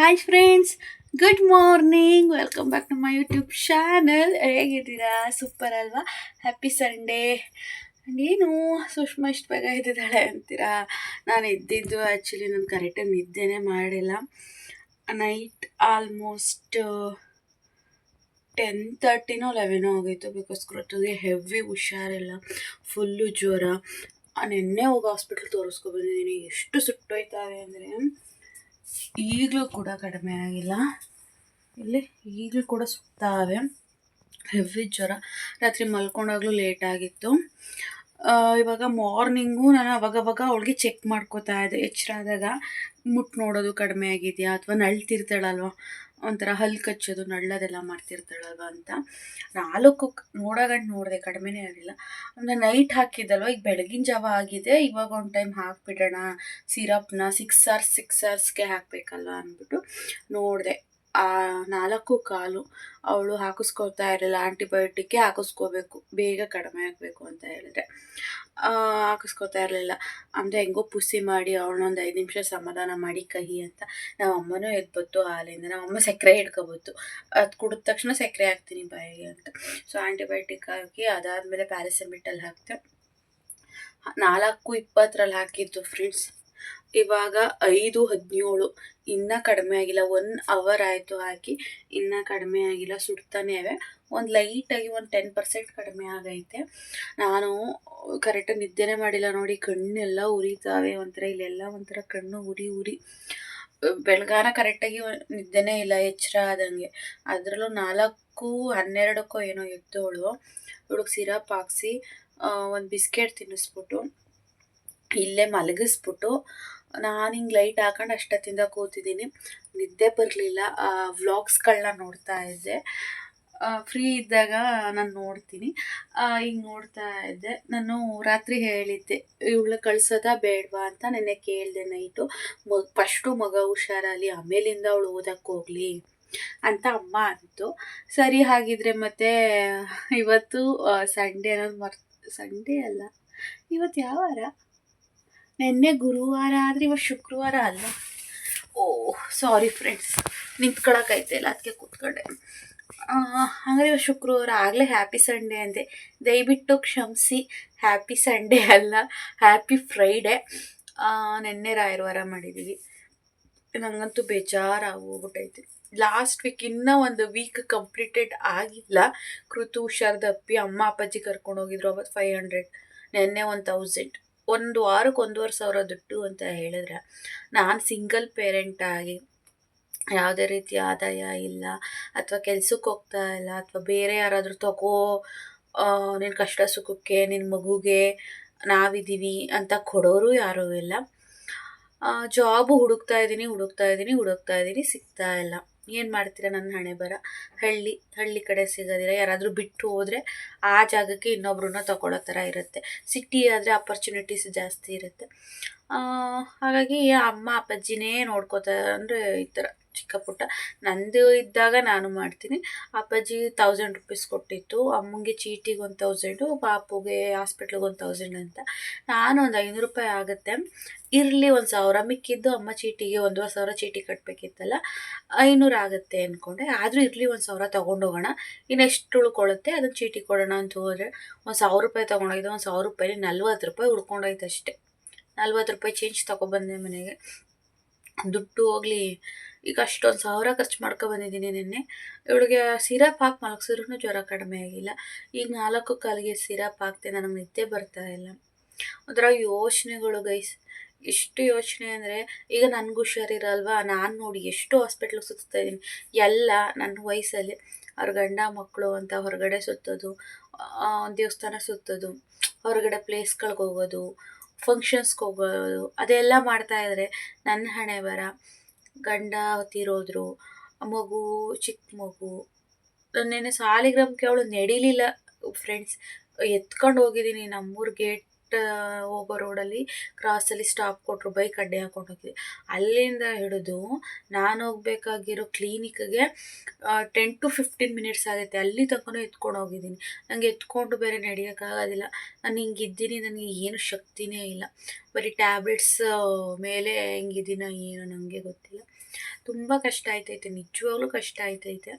Hi friends good morning welcome back to my YouTube channel ಹೇಗಿದ್ದೀರಾ? Super ಅಲ್ವಾ? Happy Sunday ಏನು ಸುಷ್ಮಾ ಇಷ್ಟು ಬೇಗ ಇದ್ದಿದ್ದಾಳೆ ಅಂತೀರಾ? ನಾನು ಇದ್ದಿದ್ದು ಆ್ಯಕ್ಚುಲಿ ನಾನು ಕರೆಕ್ಟಾಗಿ ನಿದ್ದೆನೇ ಮಾಡಿಲ್ಲ. ನೈಟ್ ಆಲ್ಮೋಸ್ಟ್ ಟೆನ್ ತರ್ಟಿನೋ ಲೆವೆನೋ ಆಗೋಯ್ತು ಬಿಕಾಸ್ ಕೃತಿಗೆ ಹೆವಿ ಹುಷಾರಿಲ್ಲ. ಫುಲ್ಲು ಜ್ವರ. ನಿನ್ನೆ ಹೋಗಿ ಹಾಸ್ಪಿಟ್ಲ್ ತೋರಿಸ್ಕೊಬಂದಿದ್ದೀನಿ ಎಷ್ಟು ಸುಟ್ಟೋಯ್ತಾವೆ ಅಂದರೆ ಈಗಲೂ ಕೂಡ ಕಡಿಮೆ ಆಗಿಲ್ಲ. ಇಲ್ಲಿ ಈಗಲೂ ಕೂಡ ಸುತ್ತಾವೆ ಹೆವಿ ಜ್ವರ. ರಾತ್ರಿ ಮಲ್ಕೊಂಡಾಗಲೂ ಲೇಟ್ ಆಗಿತ್ತು. ಇವಾಗ ಮಾರ್ನಿಂಗು ನಾನು ಅವಾಗವಾಗ ಅವಳಿಗೆ ಚೆಕ್ ಮಾಡ್ಕೋತಾ ಇದ್ದೆ. ಎಚ್ಚರಾದಾಗ ಮುಟ್ಟು ನೋಡೋದು ಕಡಿಮೆ ಆಗಿದೆಯಾ? ಅಥವಾ ನಳ್ತಿರ್ತಾಳಲ್ವ? ಒಂಥರ ಹಲ್ಲು ಕಚ್ಚೋದು, ನಳ್ಳೋದೆಲ್ಲ ಮಾಡ್ತಿರ್ತಾಳಲ್ವ ಅಂತ. ನಾಲ್ಕು ನೋಡೋಗಂಡು ನೋಡಿದೆ, ಕಡಿಮೆನೇ ಆಗಿಲ್ಲ. ಅಂದರೆ ನೈಟ್ ಹಾಕಿದ್ದಲ್ವ, ಈಗ ಬೆಳಗಿನ ಜಾವ ಆಗಿದೆ, ಇವಾಗ ಒಂದು ಟೈಮ್ ಹಾಕ್ಬಿಡೋಣ, ಸಿರಪ್ನ ಸಿಕ್ಸ್ ಅವರ್ಸ್ ಸಿಕ್ಸ್ ಅವರ್ಸ್ಗೆ ಹಾಕಬೇಕಲ್ವ ಅಂದ್ಬಿಟ್ಟು ನೋಡಿದೆ. ಆ ನಾಲ್ಕು ಕಾಲು ಅವಳು ಹಾಕಿಸ್ಕೊಳ್ತಾ ಇರಲಿಲ್ಲ ಆಂಟಿಬಯೋಟಿಕ್ಗೆ ಹಾಕಿಸ್ಕೋಬೇಕು, ಬೇಗ ಕಡಿಮೆ ಆಗಬೇಕು ಅಂತ ಹೇಳಿದ್ರೆ. ಹಾಕಿಸ್ಕೊತಾ ಇರಲಿಲ್ಲ. ಅಂದರೆ ಹೆಂಗೋ ಪುಸಿ ಮಾಡಿ ಅವಳನ್ನೊಂದು ಐದು ನಿಮಿಷ ಸಮಾಧಾನ ಮಾಡಿ ಕಹಿ ಅಂತ. ನಾವು ಅಮ್ಮನೂ ಎದ್ಬತ್ತು ಹಾಲಿಂದ ನಮ್ಮ ಅಮ್ಮ ಸಕ್ಕರೆ ಹಿಡ್ಕೊಬೋದು ಅದು ಕುಡಿದ ತಕ್ಷಣ ಸಕ್ಕರೆ ಹಾಕ್ತೀನಿ ಬಾಯಿಗೆ ಅಂತ. ಸೊ ಆ್ಯಂಟಿಬಯೋಟಿಕ್ ಹಾಕಿ ಅದಾದಮೇಲೆ ಪ್ಯಾರಸಿಮಿಟಲ್ ಹಾಕ್ತೆ ನಾಲ್ಕು ಇಪ್ಪತ್ತರಲ್ಲಿ ಹಾಕಿದ್ದು ಫ್ರೆಂಡ್ಸ್ ಇವಾಗ ಐದು ಹದಿನೇಳು ಇನ್ನೂ ಕಡಿಮೆ ಆಗಿಲ್ಲ. ಒನ್ ಅವರ್ ಆಯಿತು ಹಾಕಿ ಇನ್ನೂ ಕಡಿಮೆ ಆಗಿಲ್ಲ. ಸುಡ್ತಾನೆ ಇವೆ. ಒಂದು ಲೈಟಾಗಿ ಒಂದು ಟೆನ್ ಪರ್ಸೆಂಟ್ ಕಡಿಮೆ ಆಗೈತೆ. ನಾನು ಕರೆಕ್ಟಾಗಿ ನಿದ್ದೆನೇ ಮಾಡಿಲ್ಲ ನೋಡಿ. ಕಣ್ಣೆಲ್ಲ ಉರಿತಾವೆ. ಒಂಥರ ಇಲ್ಲೆಲ್ಲ ಒಂಥರ ಕಣ್ಣು ಉರಿ ಉರಿ. ಬೆಳಗಾನ ಕರೆಕ್ಟಾಗಿ ನಿದ್ದೆನೇ ಇಲ್ಲ. ಎಚ್ಚರ ಆದಂಗೆ. ಅದರಲ್ಲೂ ನಾಲ್ಕು, ಹನ್ನೆರಡಕ್ಕೋ ಏನೋ ಎದ್ದೋಳು. ಹುಡುಗ ಸಿರಪ್ ಹಾಕ್ಸಿ ಒಂದು ಬಿಸ್ಕೆಟ್ ತಿನ್ನಿಸ್ಬಿಟ್ಟು, ಇಲ್ಲೇ ಮಲಗಿಸ್ಬಿಟ್ಟು ನಾನು ಹಿಂಗೆ ಲೈಟ್ ಹಾಕೊಂಡು ಅಷ್ಟೊತ್ತಿಂದ ಕೂತಿದ್ದೀನಿ. ನಿದ್ದೆ ಬರಲಿಲ್ಲ. ವ್ಲಾಗ್ಸ್ಗಳನ್ನ ನೋಡ್ತಾ ಇದ್ದೆ. ಫ್ರೀ ಇದ್ದಾಗ ನಾನು ನೋಡ್ತೀನಿ. ಹಿಂಗೆ ನೋಡ್ತಾ ಇದ್ದೆ. ನಾನು ರಾತ್ರಿ ಹೇಳಿದ್ದೆ ಇವಳು ಕಳ್ಸೋದಾ ಬೇಡವಾ? ಅಂತ ನೆನ್ನೆ ಕೇಳಿದೆ ನೈಟು. ಮಗ, ಫಸ್ಟು ಮಗ ಹುಷಾರಲ್ಲಿ ಆಮೇಲಿಂದ ಅವಳು ಓದಕ್ಕೆ ಹೋಗಲಿ ಅಂತ ಅಮ್ಮ ಅಂತು. ಸರಿ ಹಾಗಿದ್ರೆ ಮತ್ತೆ ಇವತ್ತು ಸಂಡೇ ಅನ್ನೋದು ಮರ್, ಸಂಡೇ ಅಲ್ಲ, ಇವತ್ತು ಯಾವ ವಾರ ನಿನ್ನೆ ಗುರುವಾರ ಆದರೆ ಇವತ್ತು ಶುಕ್ರವಾರ ಅಲ್ಲ ಓಹ್ ಸಾರಿ ಫ್ರೆಂಡ್ಸ್ ನಿಂತ್ಕೊಳಕೈತೆ ಇಲ್ಲ ಅದಕ್ಕೆ ಕೂತ್ಕೊಂಡೆ. ಹಾಗಾದ್ರೆ ಇವತ್ತು ಶುಕ್ರವಾರ ಆಗಲೇ ಹ್ಯಾಪಿ ಸಂಡೇ ಅಂದೆ. ದಯವಿಟ್ಟು ಕ್ಷಮಿಸಿ ಹ್ಯಾಪಿ ಸಂಡೇ ಅಲ್ಲ ಹ್ಯಾಪಿ ಫ್ರೈಡೇ ನಿನ್ನೆ ರಾಯರವಾರ ಮಾಡಿದ್ದೀವಿ ನನಗಂತೂ ಬೇಜಾರಾಗಿ ಹೋಗ್ಬಿಟ್ಟೈತೆ ಲಾಸ್ಟ್ ವೀಕ್ ಇನ್ನೂ ಒಂದು ವೀಕ್ ಕಂಪ್ಲೀಟೆಡ್ ಆಗಿಲ್ಲ. ಕೃತು ಹುಷಾರ್ದಪ್ಪಿ ಅಮ್ಮ, ಅಪ್ಪಾಜಿ ಕರ್ಕೊಂಡು ಹೋಗಿದ್ರು ಅವತ್ತು ಫೈವ್ ಹಂಡ್ರೆಡ್ ನೆನ್ನೆ ಒನ್ ತೌಸಂಡ್ ಒಂದು ವಾರಕ್ಕೆ ಒಂದೂವರೆ ಸಾವಿರ ದುಡ್ಡು ಅಂತ ಹೇಳಿದ್ರೆ ನಾನು ಸಿಂಗಲ್ ಪೇರೆಂಟ್ ಆಗಿ ಯಾವುದೇ ರೀತಿ ಆದಾಯ ಇಲ್ಲ ಅಥವಾ ಕೆಲ್ಸಕ್ಕೆ ಹೋಗ್ತಾ ಇಲ್ಲ ಅಥವಾ ಬೇರೆ ಯಾರಾದರೂ ತಗೋ ನಿನ್ನ ಕಷ್ಟ ಸುಖಕ್ಕೆ ನಿನ್ನ ಮಗುಗೆ ನಾವಿದ್ದೀವಿ ಅಂತ ಕೊಡೋರು ಯಾರೂ ಇಲ್ಲ. ಜಾಬು ಹುಡುಕ್ತಾ ಇದ್ದೀನಿ ಹುಡುಕ್ತಾ ಇದ್ದೀನಿ ಹುಡುಕ್ತಾ ಇದ್ದೀನಿ, ಸಿಗ್ತಾ ಇಲ್ಲ. ಏನು ಮಾಡ್ತೀರಾ ನನ್ನ ಹಣೆ ಬರ? ಹಳ್ಳಿ ಹಳ್ಳಿ ಕಡೆ ಸಿಗೋದಿಲ್ಲ ಯಾರಾದರೂ ಬಿಟ್ಟು ಹೋದರೆ ಆ ಜಾಗಕ್ಕೆ ಇನ್ನೊಬ್ರನ್ನ ತಗೊಳ್ಳೋ ಥರ ಇರುತ್ತೆ. ಸಿಟಿ ಆದರೆ ಅಪರ್ಚುನಿಟೀಸ್ ಜಾಸ್ತಿ ಇರುತ್ತೆ. ಹಾಗಾಗಿ ಅಮ್ಮ, ಅಪ್ಪಾಜಿನೇ ನೋಡ್ಕೋತಾರೆ ಅಂದರೆ ಈ ಥರ ಚಿಕ್ಕ ಪುಟ್ಟ. ನಂದು ಇದ್ದಾಗ ನಾನು ಮಾಡ್ತೀನಿ. ಅಪ್ಪಾಜಿ ತೌಸಂಡ್ ರುಪೀಸ್ ಕೊಟ್ಟಿತ್ತು. ಅಮ್ಮಂಗೆ ಚೀಟಿಗೆ ಒಂದು ತೌಸಂಡು ಪಾಪುಗೆ ಹಾಸ್ಪಿಟ್ಲಿಗೆ ಒಂದು ತೌಸಂಡ್ ಅಂತ. ನಾನು ಒಂದು ಐನೂರು ರೂಪಾಯಿ ಆಗುತ್ತೆ. ಇರಲಿ ಒಂದು ಸಾವಿರ. ಮಿಕ್ಕಿದ್ದು ಅಮ್ಮ ಚೀಟಿಗೆ ಒಂದೂವರೆ ಸಾವಿರ ಚೀಟಿ ಕಟ್ಟಬೇಕಿತ್ತಲ್ಲ ಐನೂರು ಆಗುತ್ತೆ ಅಂದ್ಕೊಂಡೆ ಆದರೂ ಇರಲಿ ಒಂದು ಸಾವಿರ ತೊಗೊಂಡೋಗೋಣ. ಇನ್ನೆಷ್ಟು ಉಳ್ಕೊಳ್ಳುತ್ತೆ ಅದನ್ನು ಚೀಟಿ ಕೊಡೋಣ ಅಂತ ಹೋದರೆ ಒಂದು ಸಾವಿರ ರೂಪಾಯಿ ತೊಗೊಂಡೋಗಿದ್ದೆ ಒಂದು ಸಾವಿರ ರೂಪಾಯಿ ನಲ್ವತ್ತು ರೂಪಾಯಿ ಉಳ್ಕೊಂಡೋಯ್ತು ಅಷ್ಟೇ ನಲ್ವತ್ತು ರೂಪಾಯಿ ಚೇಂಜ್ ತೊಗೊಬಂದೆ ಮನೆಗೆ. ದುಡ್ಡು ಹೋಗಲಿ. ಈಗ ಅಷ್ಟೊಂದು ಸಾವಿರ ಖರ್ಚು ಮಾಡ್ಕೊಬಂದಿದ್ದೀನಿ ನಿನ್ನೆ. ಇವಳಿಗೆ ಸಿರಪ್ ಹಾಕಿ ಮಲಗಿಸಿದ್ರೂ ಜ್ವರ ಕಡಿಮೆ ಆಗಿಲ್ಲ. ಈಗ ನಾಲ್ಕು ಕಾಲಿಗೆ ಸಿರಪ್ ಹಾಕ್ತೆ, ನನಗೆ ನಿದ್ದೆ ಬರ್ತಾ ಇಲ್ಲ. ಒಂಥರ ಯೋಚನೆಗಳು ಗೈಸ್. ಎಷ್ಟು ಯೋಚನೆ ಅಂದರೆ, ಈಗ ನನಗೆ ಹುಷಾರಿರಲ್ವಾ? ನಾನು ನೋಡಿ ಎಷ್ಟು ಹಾಸ್ಪಿಟ್ಲಿಗೆ ಸುತ್ತಾ ಇದ್ದೀನಿ. ಎಲ್ಲ ನನ್ನ ವಯಸ್ಸಲ್ಲಿ. ಅವ್ರ ಗಂಡ ಮಕ್ಕಳು ಅಂತ ಹೊರಗಡೆ ಸುತ್ತೋದು ದೇವಸ್ಥಾನ ಸುತ್ತೋದು, ಹೊರಗಡೆ ಪ್ಲೇಸ್ಗಳಿಗೆ ಹೋಗೋದು ಫಂಕ್ಷನ್ಸ್ಗೆ ಹೋಗೋದು, ಅದೆಲ್ಲ ಮಾಡ್ತಾಯಿದ್ರೆ ನನ್ನ ಹಣೆ ಬರ. ಗಂಡ ತೀರೋದ್ರು ಮಗು ಚಿಕ್ಕ ಮಗು. ನೆನ್ನೆ ಸಾಲಿಗ್ರಾಮಕ್ಕೆ ಅವಳು ನಡಿಲಿಲ್ಲ. ಫ್ರೆಂಡ್ಸ್ ಎತ್ಕೊಂಡು ಹೋಗಿದ್ದೀನಿ ನಮ್ಮೂರು ಗೇಟ್ ಹೋಗೋ ರೋಡಲ್ಲಿ ಕ್ರಾಸಲ್ಲಿ ಸ್ಟಾಪ್ ಕೊಟ್ಟರು ಬೈಕ್ ಅಡ್ಡೆ ಹಾಕೊಂಡು ಹೋಗಿದ್ವಿ. ಅಲ್ಲಿಂದ ಹಿಡಿದು ನಾನು ಹೋಗ್ಬೇಕಾಗಿರೋ ಕ್ಲಿನಿಕ್ಗೆ ಟೆನ್ ಟು ಫಿಫ್ಟೀನ್ ಮಿನಿಟ್ಸ್ ಆಗುತ್ತೆ. ಅಲ್ಲಿ ತನಕನೂ ಎತ್ಕೊಂಡು ಹೋಗಿದ್ದೀನಿ. ನನಗೆ ಎತ್ಕೊಂಡು ಬೇರೆ ನಡೆಯೋಕ್ಕಾಗೋದಿಲ್ಲ ನಾನು ಹಿಂಗಿದ್ದೀನಿ ನನಗೆ ಏನು ಶಕ್ತಿನೇ ಇಲ್ಲ. ಬರೀ ಟ್ಯಾಬ್ಲೆಟ್ಸ್ ಮೇಲೆ ಹೆಂಗಿದ್ದೀನ ಏನೋ ನನಗೆ ಗೊತ್ತಿಲ್ಲ. ತುಂಬ ಕಷ್ಟ ಆಯ್ತೈತೆ. ನಿಜವಾಗ್ಲೂ ಕಷ್ಟ ಆಯ್ತೈತೆ.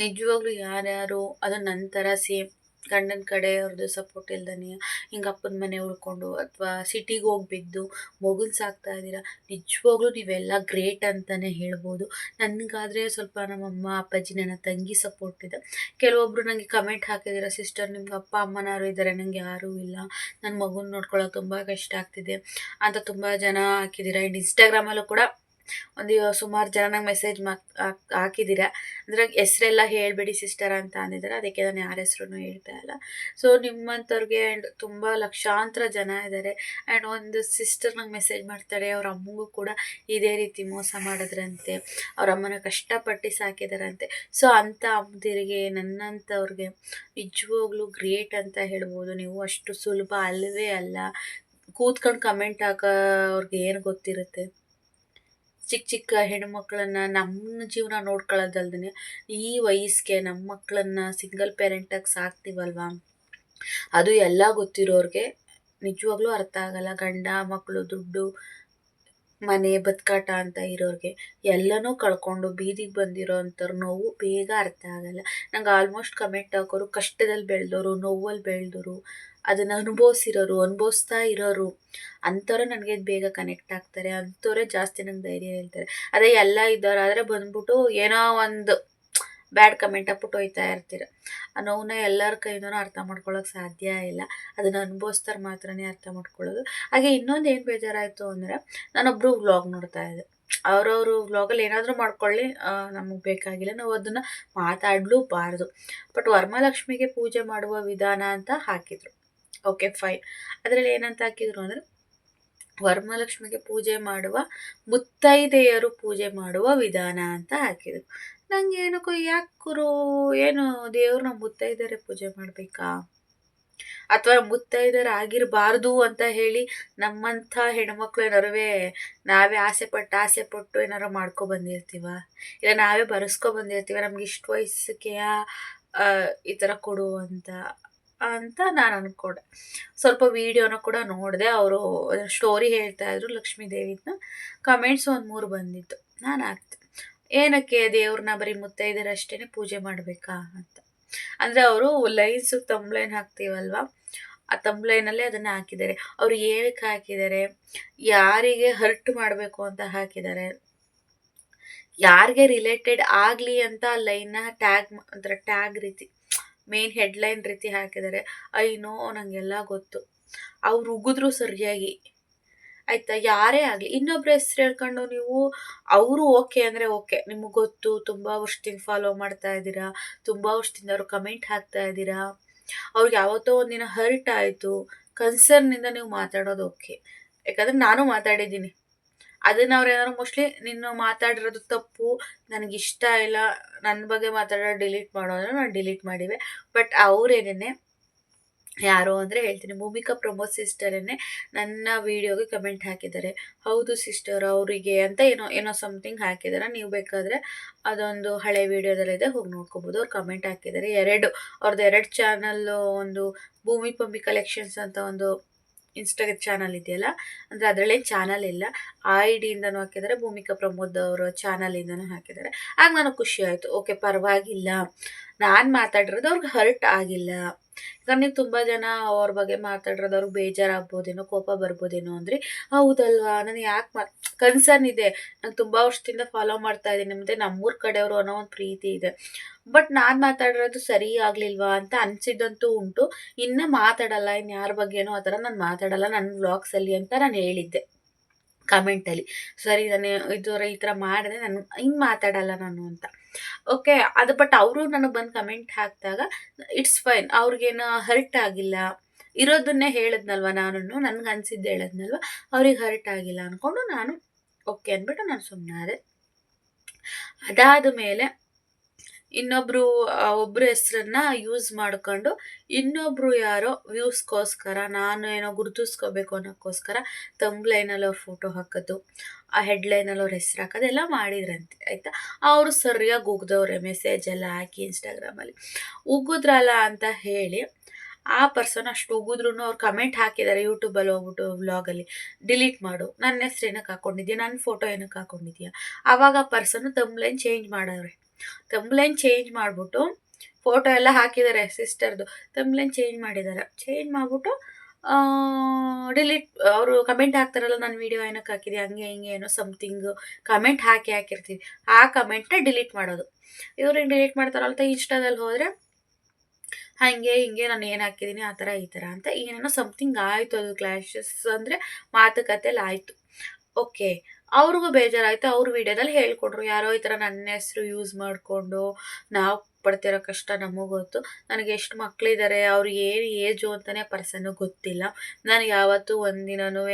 ನಿಜವಾಗ್ಲೂ ಯಾರ್ಯಾರು ಅದು ನಂತರ ಸೇಮ್ ಗಂಡನ ಕಡೆಯವ್ರದ್ದು ಸಪೋರ್ಟ್ ಇಲ್ದಾನೆ ಹಿಂಗೆ ಅಪ್ಪನ ಮನೆ ಉಳ್ಕೊಂಡು ಅಥವಾ ಸಿಟಿಗೆ ಹೋಗಿ ಬಿದ್ದು ಮಗುನ ಸಾಕ್ತಾ ಇದ್ದೀರಾ, ನಿಜವಾಗ್ಲೂ ನೀವೆಲ್ಲ ಗ್ರೇಟ್ ಅಂತಲೇ ಹೇಳ್ಬೋದು. ನನಗಾದರೆ ಸ್ವಲ್ಪ ನಮ್ಮಮ್ಮ, ಅಪ್ಪಾಜಿ ನನ್ನ ತಂಗಿ ಸಪೋರ್ಟ್ ಇದೆ. ಕೆಲವೊಬ್ಬರು ನನಗೆ ಕಮೆಂಟ್ ಹಾಕಿದ್ದೀರ ಸಿಸ್ಟರ್ ನಿಮ್ಗೆ ಅಪ್ಪ, ಅಮ್ಮನಾರು ಇದ್ದಾರೆ ನನಗೆ ಯಾರೂ ಇಲ್ಲ. ನನ್ನ ಮಗುನ ನೋಡ್ಕೊಳ್ಳೋಕೆ ತುಂಬ ಕಷ್ಟ ಆಗ್ತಿದೆ. ಅಂತ ತುಂಬ ಜನ ಹಾಕಿದ್ದೀರ. ಆ್ಯಂಡ್ ಇನ್ಸ್ಟಾಗ್ರಾಮಲ್ಲೂ ಕೂಡ ಒಂದು ಸುಮಾರು ಜನ ನಂಗೆ ಮೆಸೇಜ್ ಹಾಕಿದ್ದೀರಾ. ಅಂದರೆ ಹೆಸರೆಲ್ಲ ಹೇಳಬೇಡಿ ಸಿಸ್ಟರ್ ಅಂತ ಅಂದಿದ್ದಾರೆ. ಅದಕ್ಕೆ ನಾನು ಯಾರ ಹೆಸ್ರು ಹೇಳ್ತಾ ಇಲ್ಲ. ಸೊ ನಿಮ್ಮಂಥವ್ರಿಗೆ ಆ್ಯಂಡ್ ತುಂಬ ಲಕ್ಷಾಂತರ ಜನ ಇದ್ದಾರೆ. ಆ್ಯಂಡ್ ಒಂದು ಸಿಸ್ಟರ್ ನಂಗೆ ಮೆಸೇಜ್ ಮಾಡ್ತಾರೆ ಅವ್ರ ಅಮ್ಮಗೂ ಕೂಡ ಇದೇ ರೀತಿ ಮೋಸ ಮಾಡಿದ್ರಂತೆ. ಅವ್ರ ಅಮ್ಮನ ಕಷ್ಟಪಟ್ಟು ಸಾಕಿದಾರಂತೆ. ಸೊ ಅಂಥ ಅಮ್ಮದಿರಿಗೆ, ನನ್ನಂಥವ್ರಿಗೆ ನಿಜವಾಗ್ಲೂ ಗ್ರೇಟ್ ಅಂತ ಹೇಳ್ಬೋದು. ನೀವು ಅಷ್ಟು ಸುಲಭ ಅಲ್ಲವೇ ಅಲ್ಲ. ಕೂತ್ಕೊಂಡು ಕಮೆಂಟ್ ಹಾಕೋ ಅವ್ರಿಗೆ ಏನು ಗೊತ್ತಿರುತ್ತೆ? ಚಿಕ್ಕ ಚಿಕ್ಕ ಹೆಣ್ಮಕ್ಳನ್ನ ನಮ್ಮ ಜೀವನ ನೋಡ್ಕೊಳ್ಳೋದಲ್ದೇ ಈ ವಯಸ್ಸಿಗೆ ನಮ್ಮ ಮಕ್ಕಳನ್ನ ಸಿಂಗಲ್ ಪೇರೆಂಟಾಗಿ ಸಾಕ್ತೀವಲ್ವಾ? ಅದು ಎಲ್ಲ ಗೊತ್ತಿರೋರಿಗೆ ನಿಜವಾಗ್ಲೂ ಅರ್ಥ ಆಗಲ್ಲ. ಗಂಡ ಮಕ್ಕಳು ದುಡ್ಡು ಮನೆ, ಬದುಕಾಟ ಅಂತ ಇರೋರಿಗೆ ಎಲ್ಲನೂ ಕಳ್ಕೊಂಡು ಬೀದಿಗೆ ಬಂದಿರೋ ಅಂಥವ್ರ ನೋವು ಬೇಗ ಅರ್ಥ ಆಗಲ್ಲ. ನಂಗೆ ಆಲ್ಮೋಸ್ಟ್ ಕಮೆಂಟ್ ಹಾಕೋರು ಕಷ್ಟದಲ್ಲಿ ಬೆಳೆದವರು ನೋವಲ್ಲಿ ಬೆಳೆದವರು ಅದನ್ನು ಅನುಭವಿಸಿರೋರು, ಅನುಭವಿಸ್ತಾ ಇರೋರು, ಅಂಥವ್ರು ನನಗೆ ಬೇಗ ಕನೆಕ್ಟ್ ಆಗ್ತಾರೆ. ಅಂಥವ್ರೇ ಜಾಸ್ತಿ ನಂಗೆ ಧೈರ್ಯ ಹೇಳ್ತಾರೆ. ಅದೇ ಎಲ್ಲ ಇದ್ದವರಾದರೆ ಬಂದ್ಬಿಟ್ಟು ಏನೋ ಒಂದು ಬ್ಯಾಡ್ ಕಮೆಂಟ್ ಹಾಕ್ಬಿಟ್ಟು ಹೋಯ್ತಾ ಇರ್ತೀರ. ನೋವನ್ನ ಎಲ್ಲರ ಕೈಯಿಂದನೂ ಅರ್ಥ ಮಾಡ್ಕೊಳ್ಳೋಕೆ ಸಾಧ್ಯ ಇಲ್ಲ. ಅದನ್ನು ಅನುಭವಿಸ್ತಾರೆ ಮಾತ್ರನೇ ಅರ್ಥ ಮಾಡ್ಕೊಳ್ಳೋದು. ಹಾಗೆ ಇನ್ನೊಂದು ಏನು ಬೇಜಾರಾಯಿತು ಅಂದರೆ ನಾನೊಬ್ಬರು ವ್ಲಾಗ್ ನೋಡ್ತಾ ಇದ್ದೆ. ಅವರವರು ವ್ಲಾಗಲ್ಲಿ ಏನಾದರೂ ಮಾಡ್ಕೊಳ್ಳಿ ನಮಗೆ ಬೇಕಾಗಿಲ್ಲ. ನಾವು ಅದನ್ನು ಮಾತಾಡಲೂಬಾರ್ದು. ಬಟ್ ವರಮಹಾಲಕ್ಷ್ಮಿಗೆ ಪೂಜೆ ಮಾಡುವ ವಿಧಾನ ಅಂತ ಹಾಕಿದರು. Okay, fine. ಅದರಲ್ಲಿ ಏನಂತ ಹಾಕಿದ್ರು ಅಂದರೆ, ವರಮಹಾಲಕ್ಷ್ಮಿಗೆ ಪೂಜೆ ಮಾಡುವ ಮುತ್ತೈದೆಯರು ಪೂಜೆ ಮಾಡುವ ವಿಧಾನ ಅಂತ ಹಾಕಿದರು. ನಂಗೆ ಏನಕ್ಕೋ ಯಾಕೆ ಗುರು ಏನು ದೇವ್ರನ್ನ ಮುತ್ತೈದರೆ ಪೂಜೆ ಮಾಡಬೇಕಾ? ಅಥವಾ ಮುತ್ತೈದರ ಆಗಿರಬಾರ್ದು ಅಂತ ಹೇಳಿ ನಮ್ಮಂಥ ಹೆಣ್ಮಕ್ಳು ಏನಾರುವೆ ನಾವೇ ಆಸೆ ಪಟ್ಟು ಆಸೆ ಪಟ್ಟು ಏನಾರು ಮಾಡ್ಕೊ ಬಂದಿರ್ತೀವ? ಇಲ್ಲ ನಾವೇ ಬರೆಸ್ಕೊ ಬಂದಿರ್ತೀವ? ನಮ್ಗೆ ಇಷ್ಟು ವಯಸ್ಸಿಗೆ ಈ ಥರ ಕೊಡು ಅಂತ ಅಂತ ನಾನು ಅಂದ್ಕೊಂಡೆ ಸ್ವಲ್ಪ ವಿಡಿಯೋನ ಕೂಡ ನೋಡಿದೆ. ಅವರು ಸ್ಟೋರಿ ಹೇಳ್ತಾ ಇದ್ರು ಲಕ್ಷ್ಮೀ ದೇವಿನ ಕಮೆಂಟ್ಸ್ ಒಂದು ಮೂರು ಬಂದಿತ್ತು. ನಾನು ಹಾಕ್ತೆ ಏನಕ್ಕೆ ದೇವ್ರನ್ನ ಬರೀ ಮುತ್ತೈದರಷ್ಟೇ ಪೂಜೆ ಮಾಡಬೇಕಾ ಅಂತ. ಅಂದರೆ ಅವರು ಲೈನ್ಸು ತಂಬ್ಲೈನ್ ಹಾಕ್ತೀವಲ್ವ? ಆ ತಂಬ್ಲೈನಲ್ಲೇ ಅದನ್ನು ಹಾಕಿದ್ದಾರೆ. ಅವರು ಏನಕ್ಕೆ ಹಾಕಿದ್ದಾರೆ? ಯಾರಿಗೆ ಹರ್ಟ್ ಮಾಡಬೇಕು ಅಂತ ಹಾಕಿದ್ದಾರೆ? ಯಾರಿಗೆ ರಿಲೇಟೆಡ್ ಆಗಲಿ ಅಂತ ಲೈನ್ನ ಟ್ಯಾಗ್ ಅಂದ್ರೆ ಟ್ಯಾಗ್ ರೀತಿ ಮೇನ್ ಹೆಡ್ಲೈನ್ ರೀತಿ ಹಾಕಿದ್ದಾರೆ. ಐನೋ ನನಗೆಲ್ಲ ಗೊತ್ತು. ಅವ್ರು ಉಗಿದ್ರು ಸರಿಯಾಗಿ ಆಯಿತಾ? ಯಾರೇ ಆಗಲಿ, ಇನ್ನೊಬ್ರ ಹೆಸ್ರು ಹೇಳ್ಕೊಂಡು ನೀವು ಅವರು ಓಕೆ ಅಂದರೆ ಓಕೆ. ನಿಮಗೆ ಗೊತ್ತು, ತುಂಬ ವರ್ಷದಿಂದ ಫಾಲೋ ಮಾಡ್ತಾ ಇದ್ದೀರಾ, ತುಂಬ ವರ್ಷದಿಂದ ಅವರು ಕಮೆಂಟ್ ಹಾಕ್ತಾ ಇದ್ದೀರಾ. ಅವ್ರಿಗೆ ಯಾವತ್ತೋ ಒಂದಿನ ಹರ್ಟ್ ಆಯಿತು ಕನ್ಸರ್ನಿಂದ ನೀವು ಮಾತಾಡೋದು ಓಕೆ. ಯಾಕಂದರೆ ನಾನು ಮಾತಾಡಿದ್ದೀನಿ. ಅದನ್ನು ಅವ್ರು ಏನಾದ್ರು ಮೋಸ್ಟ್ಲಿ ನೀನು ಮಾತಾಡಿರೋದು ತಪ್ಪು ನನಗಿಷ್ಟ ಇಲ್ಲ ನನ್ನ ಬಗ್ಗೆ ಮಾತಾಡೋ ಡಿಲೀಟ್ ಮಾಡೋದ್ರೆ ನಾನು ಡಿಲೀಟ್ ಮಾಡಿವೆ. ಬಟ್ ಅವರೇನೇ ಯಾರು ಅಂದರೆ ಹೇಳ್ತೀನಿ, ಭೂಮಿಕಾ ಪ್ರಮೋದ್ ಸಿಸ್ಟರನ್ನೇ ನನ್ನ ವೀಡಿಯೋಗೆ ಕಮೆಂಟ್ ಹಾಕಿದ್ದಾರೆ. ಹೌದು ಸಿಸ್ಟರ್ ಅವರಿಗೆ ಅಂತ ಏನೋ ಏನೋ ಸಮಥಿಂಗ್ ಹಾಕಿದ್ದಾರೆ ನೀವು ಬೇಕಾದರೆ ಅದೊಂದು ಹಳೆ ವೀಡಿಯೋದಲ್ಲಿದೆ ಹೋಗಿ ನೋಡ್ಕೋಬೋದು. ಅವ್ರು ಕಮೆಂಟ್ ಹಾಕಿದ್ದಾರೆ. ಎರಡು ಅವ್ರದ್ದು ಎರಡು ಚಾನಲ್ಲು ಒಂದು ಭೂಮಿ ಪಂಬಿ ಕಲೆಕ್ಷನ್ಸ್ ಅಂತ ಒಂದು ಇನ್ಸ್ಟಾಗ್ರಾಮ್ ಚಾನಲ್ ಇದೆಯಲ್ಲ, ಅಂದರೆ ಅದರಲ್ಲೇ ಚಾನಲ್ ಇಲ್ಲ. ಆ ಐ ಡಿಯಿಂದನೂ ಹಾಕಿದ್ದಾರೆ, ಭೂಮಿಕಾ ಪ್ರಮೋದ್ ಅವರ ಚಾನಲಿಂದನೂ ಹಾಕಿದ್ದಾರೆ. ಆಗ ನನಗೆ ಖುಷಿ ಆಯಿತು. ಓಕೆ ಪರವಾಗಿಲ್ಲ. ನಾನು ಮಾತಾಡಿರೋದು ಅವ್ರಿಗೆ ಹರ್ಟ್ ಆಗಿಲ್ಲ. ಈಗ ತುಂಬಾ ಜನ ಅವ್ರ ಬಗ್ಗೆ ಮಾತಾಡಿರೋದು ಅವ್ರಿಗೆ ಬೇಜಾರಾಗ್ಬೋದೇನೋ, ಕೋಪ ಬರ್ಬೋದೇನೋ ಅಂದ್ರೆ, ಹೌದಲ್ವಾ? ನನ್ ಯಾಕೆ ಕನ್ಸರ್ನ್ ಇದೆ. ನಾನು ತುಂಬಾ ವರ್ಷದಿಂದ ಫಾಲೋ ಮಾಡ್ತಾ ಇದ್ದೀನಿ. ಮತ್ತೆ ನಮ್ಮೂರ ಕಡೆಯವರು ಅನ್ನೋ ಒಂದು ಪ್ರೀತಿ ಇದೆ. ಬಟ್ ನಾನು ಮಾತಾಡಿರೋದು ಸರಿ ಆಗಲಿಲ್ವಾ ಅಂತ ಅನ್ಸಿದ್ದಂತೂ ಉಂಟು. ಇನ್ನು ಮಾತಾಡಲ್ಲ ಇನ್ನು ಯಾರ ಬಗ್ಗೆನೋ ಆ ಥರ ನಾನು ಮಾತಾಡಲ್ಲ ನನ್ನ ವ್ಲಾಗ್ಸಲ್ಲಿ ಅಂತ ನಾನು ಹೇಳಿದ್ದೆ. ಕಮೆಂಟಲ್ಲಿ ಸರಿ ನಾನು ಇದು ಈ ಥರ ಮಾಡಿದೆ ನಾನು ಹಿಂಗೆ ಮಾತಾಡಲ್ಲ ನಾನು ಅಂತ. ಓಕೆ ಅದು ಬಟ್ ಅವರು ನನಗೆ ಬಂದು ಕಮೆಂಟ್ ಹಾಕಿದಾಗ ಇಟ್ಸ್ ಫೈನ್ ಅವ್ರಿಗೇನು ಹರ್ಟ್ ಆಗಿಲ್ಲ. ಇರೋದನ್ನೇ ಹೇಳಿದ್ನಲ್ವ ನಾನು ನನಗೆ ಅನಿಸಿದ್ದು ಹೇಳಿದ್ನಲ್ವ? ಅವ್ರಿಗೆ ಹರ್ಟ್ ಆಗಿಲ್ಲ ಅಂದ್ಕೊಂಡು ನಾನು ಓಕೆ ಅಂದ್ಬಿಟ್ಟು ನಾನು ಸುಮ್ಮನಾದೆ ಅದಾದ ಮೇಲೆ ಇನ್ನೊಬ್ಬರು ಒಬ್ಬರ ಹೆಸರನ್ನ ಯೂಸ್ ಮಾಡ್ಕೊಂಡು ಇನ್ನೊಬ್ಬರು ಯಾರೋ ವ್ಯೂಸ್ಗೋಸ್ಕರ ನಾನು ಏನೋ ಗುರುತಿಸ್ಕೋಬೇಕು ಅನ್ನೋಕ್ಕೋಸ್ಕರ ತಂಬ್ಲೈನಲ್ಲಿ ಅವ್ರ ಫೋಟೋ ಹಾಕೋದು, ಆ ಹೆಡ್ಲೈನಲ್ಲಿ ಅವ್ರ ಹೆಸರು ಹಾಕೋದು, ಎಲ್ಲ ಮಾಡಿದ್ರಂತೆ, ಆಯಿತಾ? ಅವರು ಸರಿಯಾಗಿ ಉಗ್ದವ್ರೆ ಮೆಸೇಜ್ ಎಲ್ಲ ಹಾಕಿ ಇನ್ಸ್ಟಾಗ್ರಾಮಲ್ಲಿ ಉಗಿದ್ರಲ್ಲ ಅಂತ ಹೇಳಿ, ಆ ಪರ್ಸನ್ ಅಷ್ಟು ಉಗಿದ್ರು ಅವ್ರು ಕಮೆಂಟ್ ಹಾಕಿದ್ದಾರೆ ಯೂಟ್ಯೂಬಲ್ಲಿ ಹೋಗ್ಬಿಟ್ಟು ವ್ಲಾಗಲ್ಲಿ ಡಿಲೀಟ್ ಮಾಡು ನನ್ನ ಹೆಸ್ರು ಏನಕ್ಕೆ ಹಾಕೊಂಡಿದ್ಯಾ? ನನ್ನ ಫೋಟೋ ಏನಕ್ಕೆ ಹಾಕೊಂಡಿದ್ಯಾ? ಆವಾಗ ಆ ಪರ್ಸನ್ನು ತಂಬ್ಲೈನ್ ಚೇಂಜ್ ಮಾಡವ್ರೆ. ತಂಬ್ಲೈನ್ ಚೇಂಜ್ ಮಾಡಿಬಿಟ್ಟು ಫೋಟೋ ಎಲ್ಲ ಹಾಕಿದ್ದಾರೆ ಸಿಸ್ಟರ್ದು ತಂಬ್ಲೈನ್ ಚೇಂಜ್ ಮಾಡಿದ್ದಾರೆ. ಚೇಂಜ್ ಮಾಡಿಬಿಟ್ಟು ಡಿಲೀಟ್ ಅವರು ಕಮೆಂಟ್ ಹಾಕ್ತಾರಲ್ಲ ನಾನು ವೀಡಿಯೋ ಏನಕ್ಕೆ ಹಾಕಿದೆ ಹಂಗೆ, ಹಿಂಗೆ ಏನೋ ಸಮಥಿಂಗ್ ಕಮೆಂಟ್ ಹಾಕಿ ಹಾಕಿರ್ತೀವಿ. ಆ ಕಮೆಂಟ್ನ ಡಿಲೀಟ್ ಮಾಡೋದು. ಇವ್ರಿಗೆ ಡಿಲೀಟ್ ಮಾಡ್ತಾರಲ್ಲ ಇನ್ಸ್ಟಾದಲ್ಲಿ ಹೋದರೆ, ಹಾಗೆ, ಹಿಂಗೆ ನಾನು ಏನು ಹಾಕಿದ್ದೀನಿ? ಆ ಥರ, ಈ ಥರ ಅಂತ ಏನೇನೋ ಸಮಥಿಂಗ್ ಆಯಿತು ಅದು ಕ್ಲಾಶಸ್ ಅಂದರೆ ಮಾತುಕತೆಯಲ್ಲಿ ಆಯಿತು. ಓಕೆ ಅವ್ರಿಗೂ ಬೇಜಾರಾಯಿತು. ಅವ್ರ ವಿಡಿಯೋದಲ್ಲಿ ಹೇಳ್ಕೊಡ್ರು ಯಾರೋ ಈ ಥರ ನನ್ನ ಹೆಸರು ಯೂಸ್ ಮಾಡಿಕೊಂಡು ನಾವು ಪಡ್ತಿರೋ ಕಷ್ಟ ನಮಗೆ ಗೊತ್ತು. ನನಗೆ ಎಷ್ಟು ಮಕ್ಕಳಿದ್ದಾರೆ ಅವ್ರು ಏನು ಏಜು ಅಂತಲೇ ಪರ್ಸನ್ನು ಗೊತ್ತಿಲ್ಲ. ನಾನು ಯಾವತ್ತೂ ಒಂದಿನೂ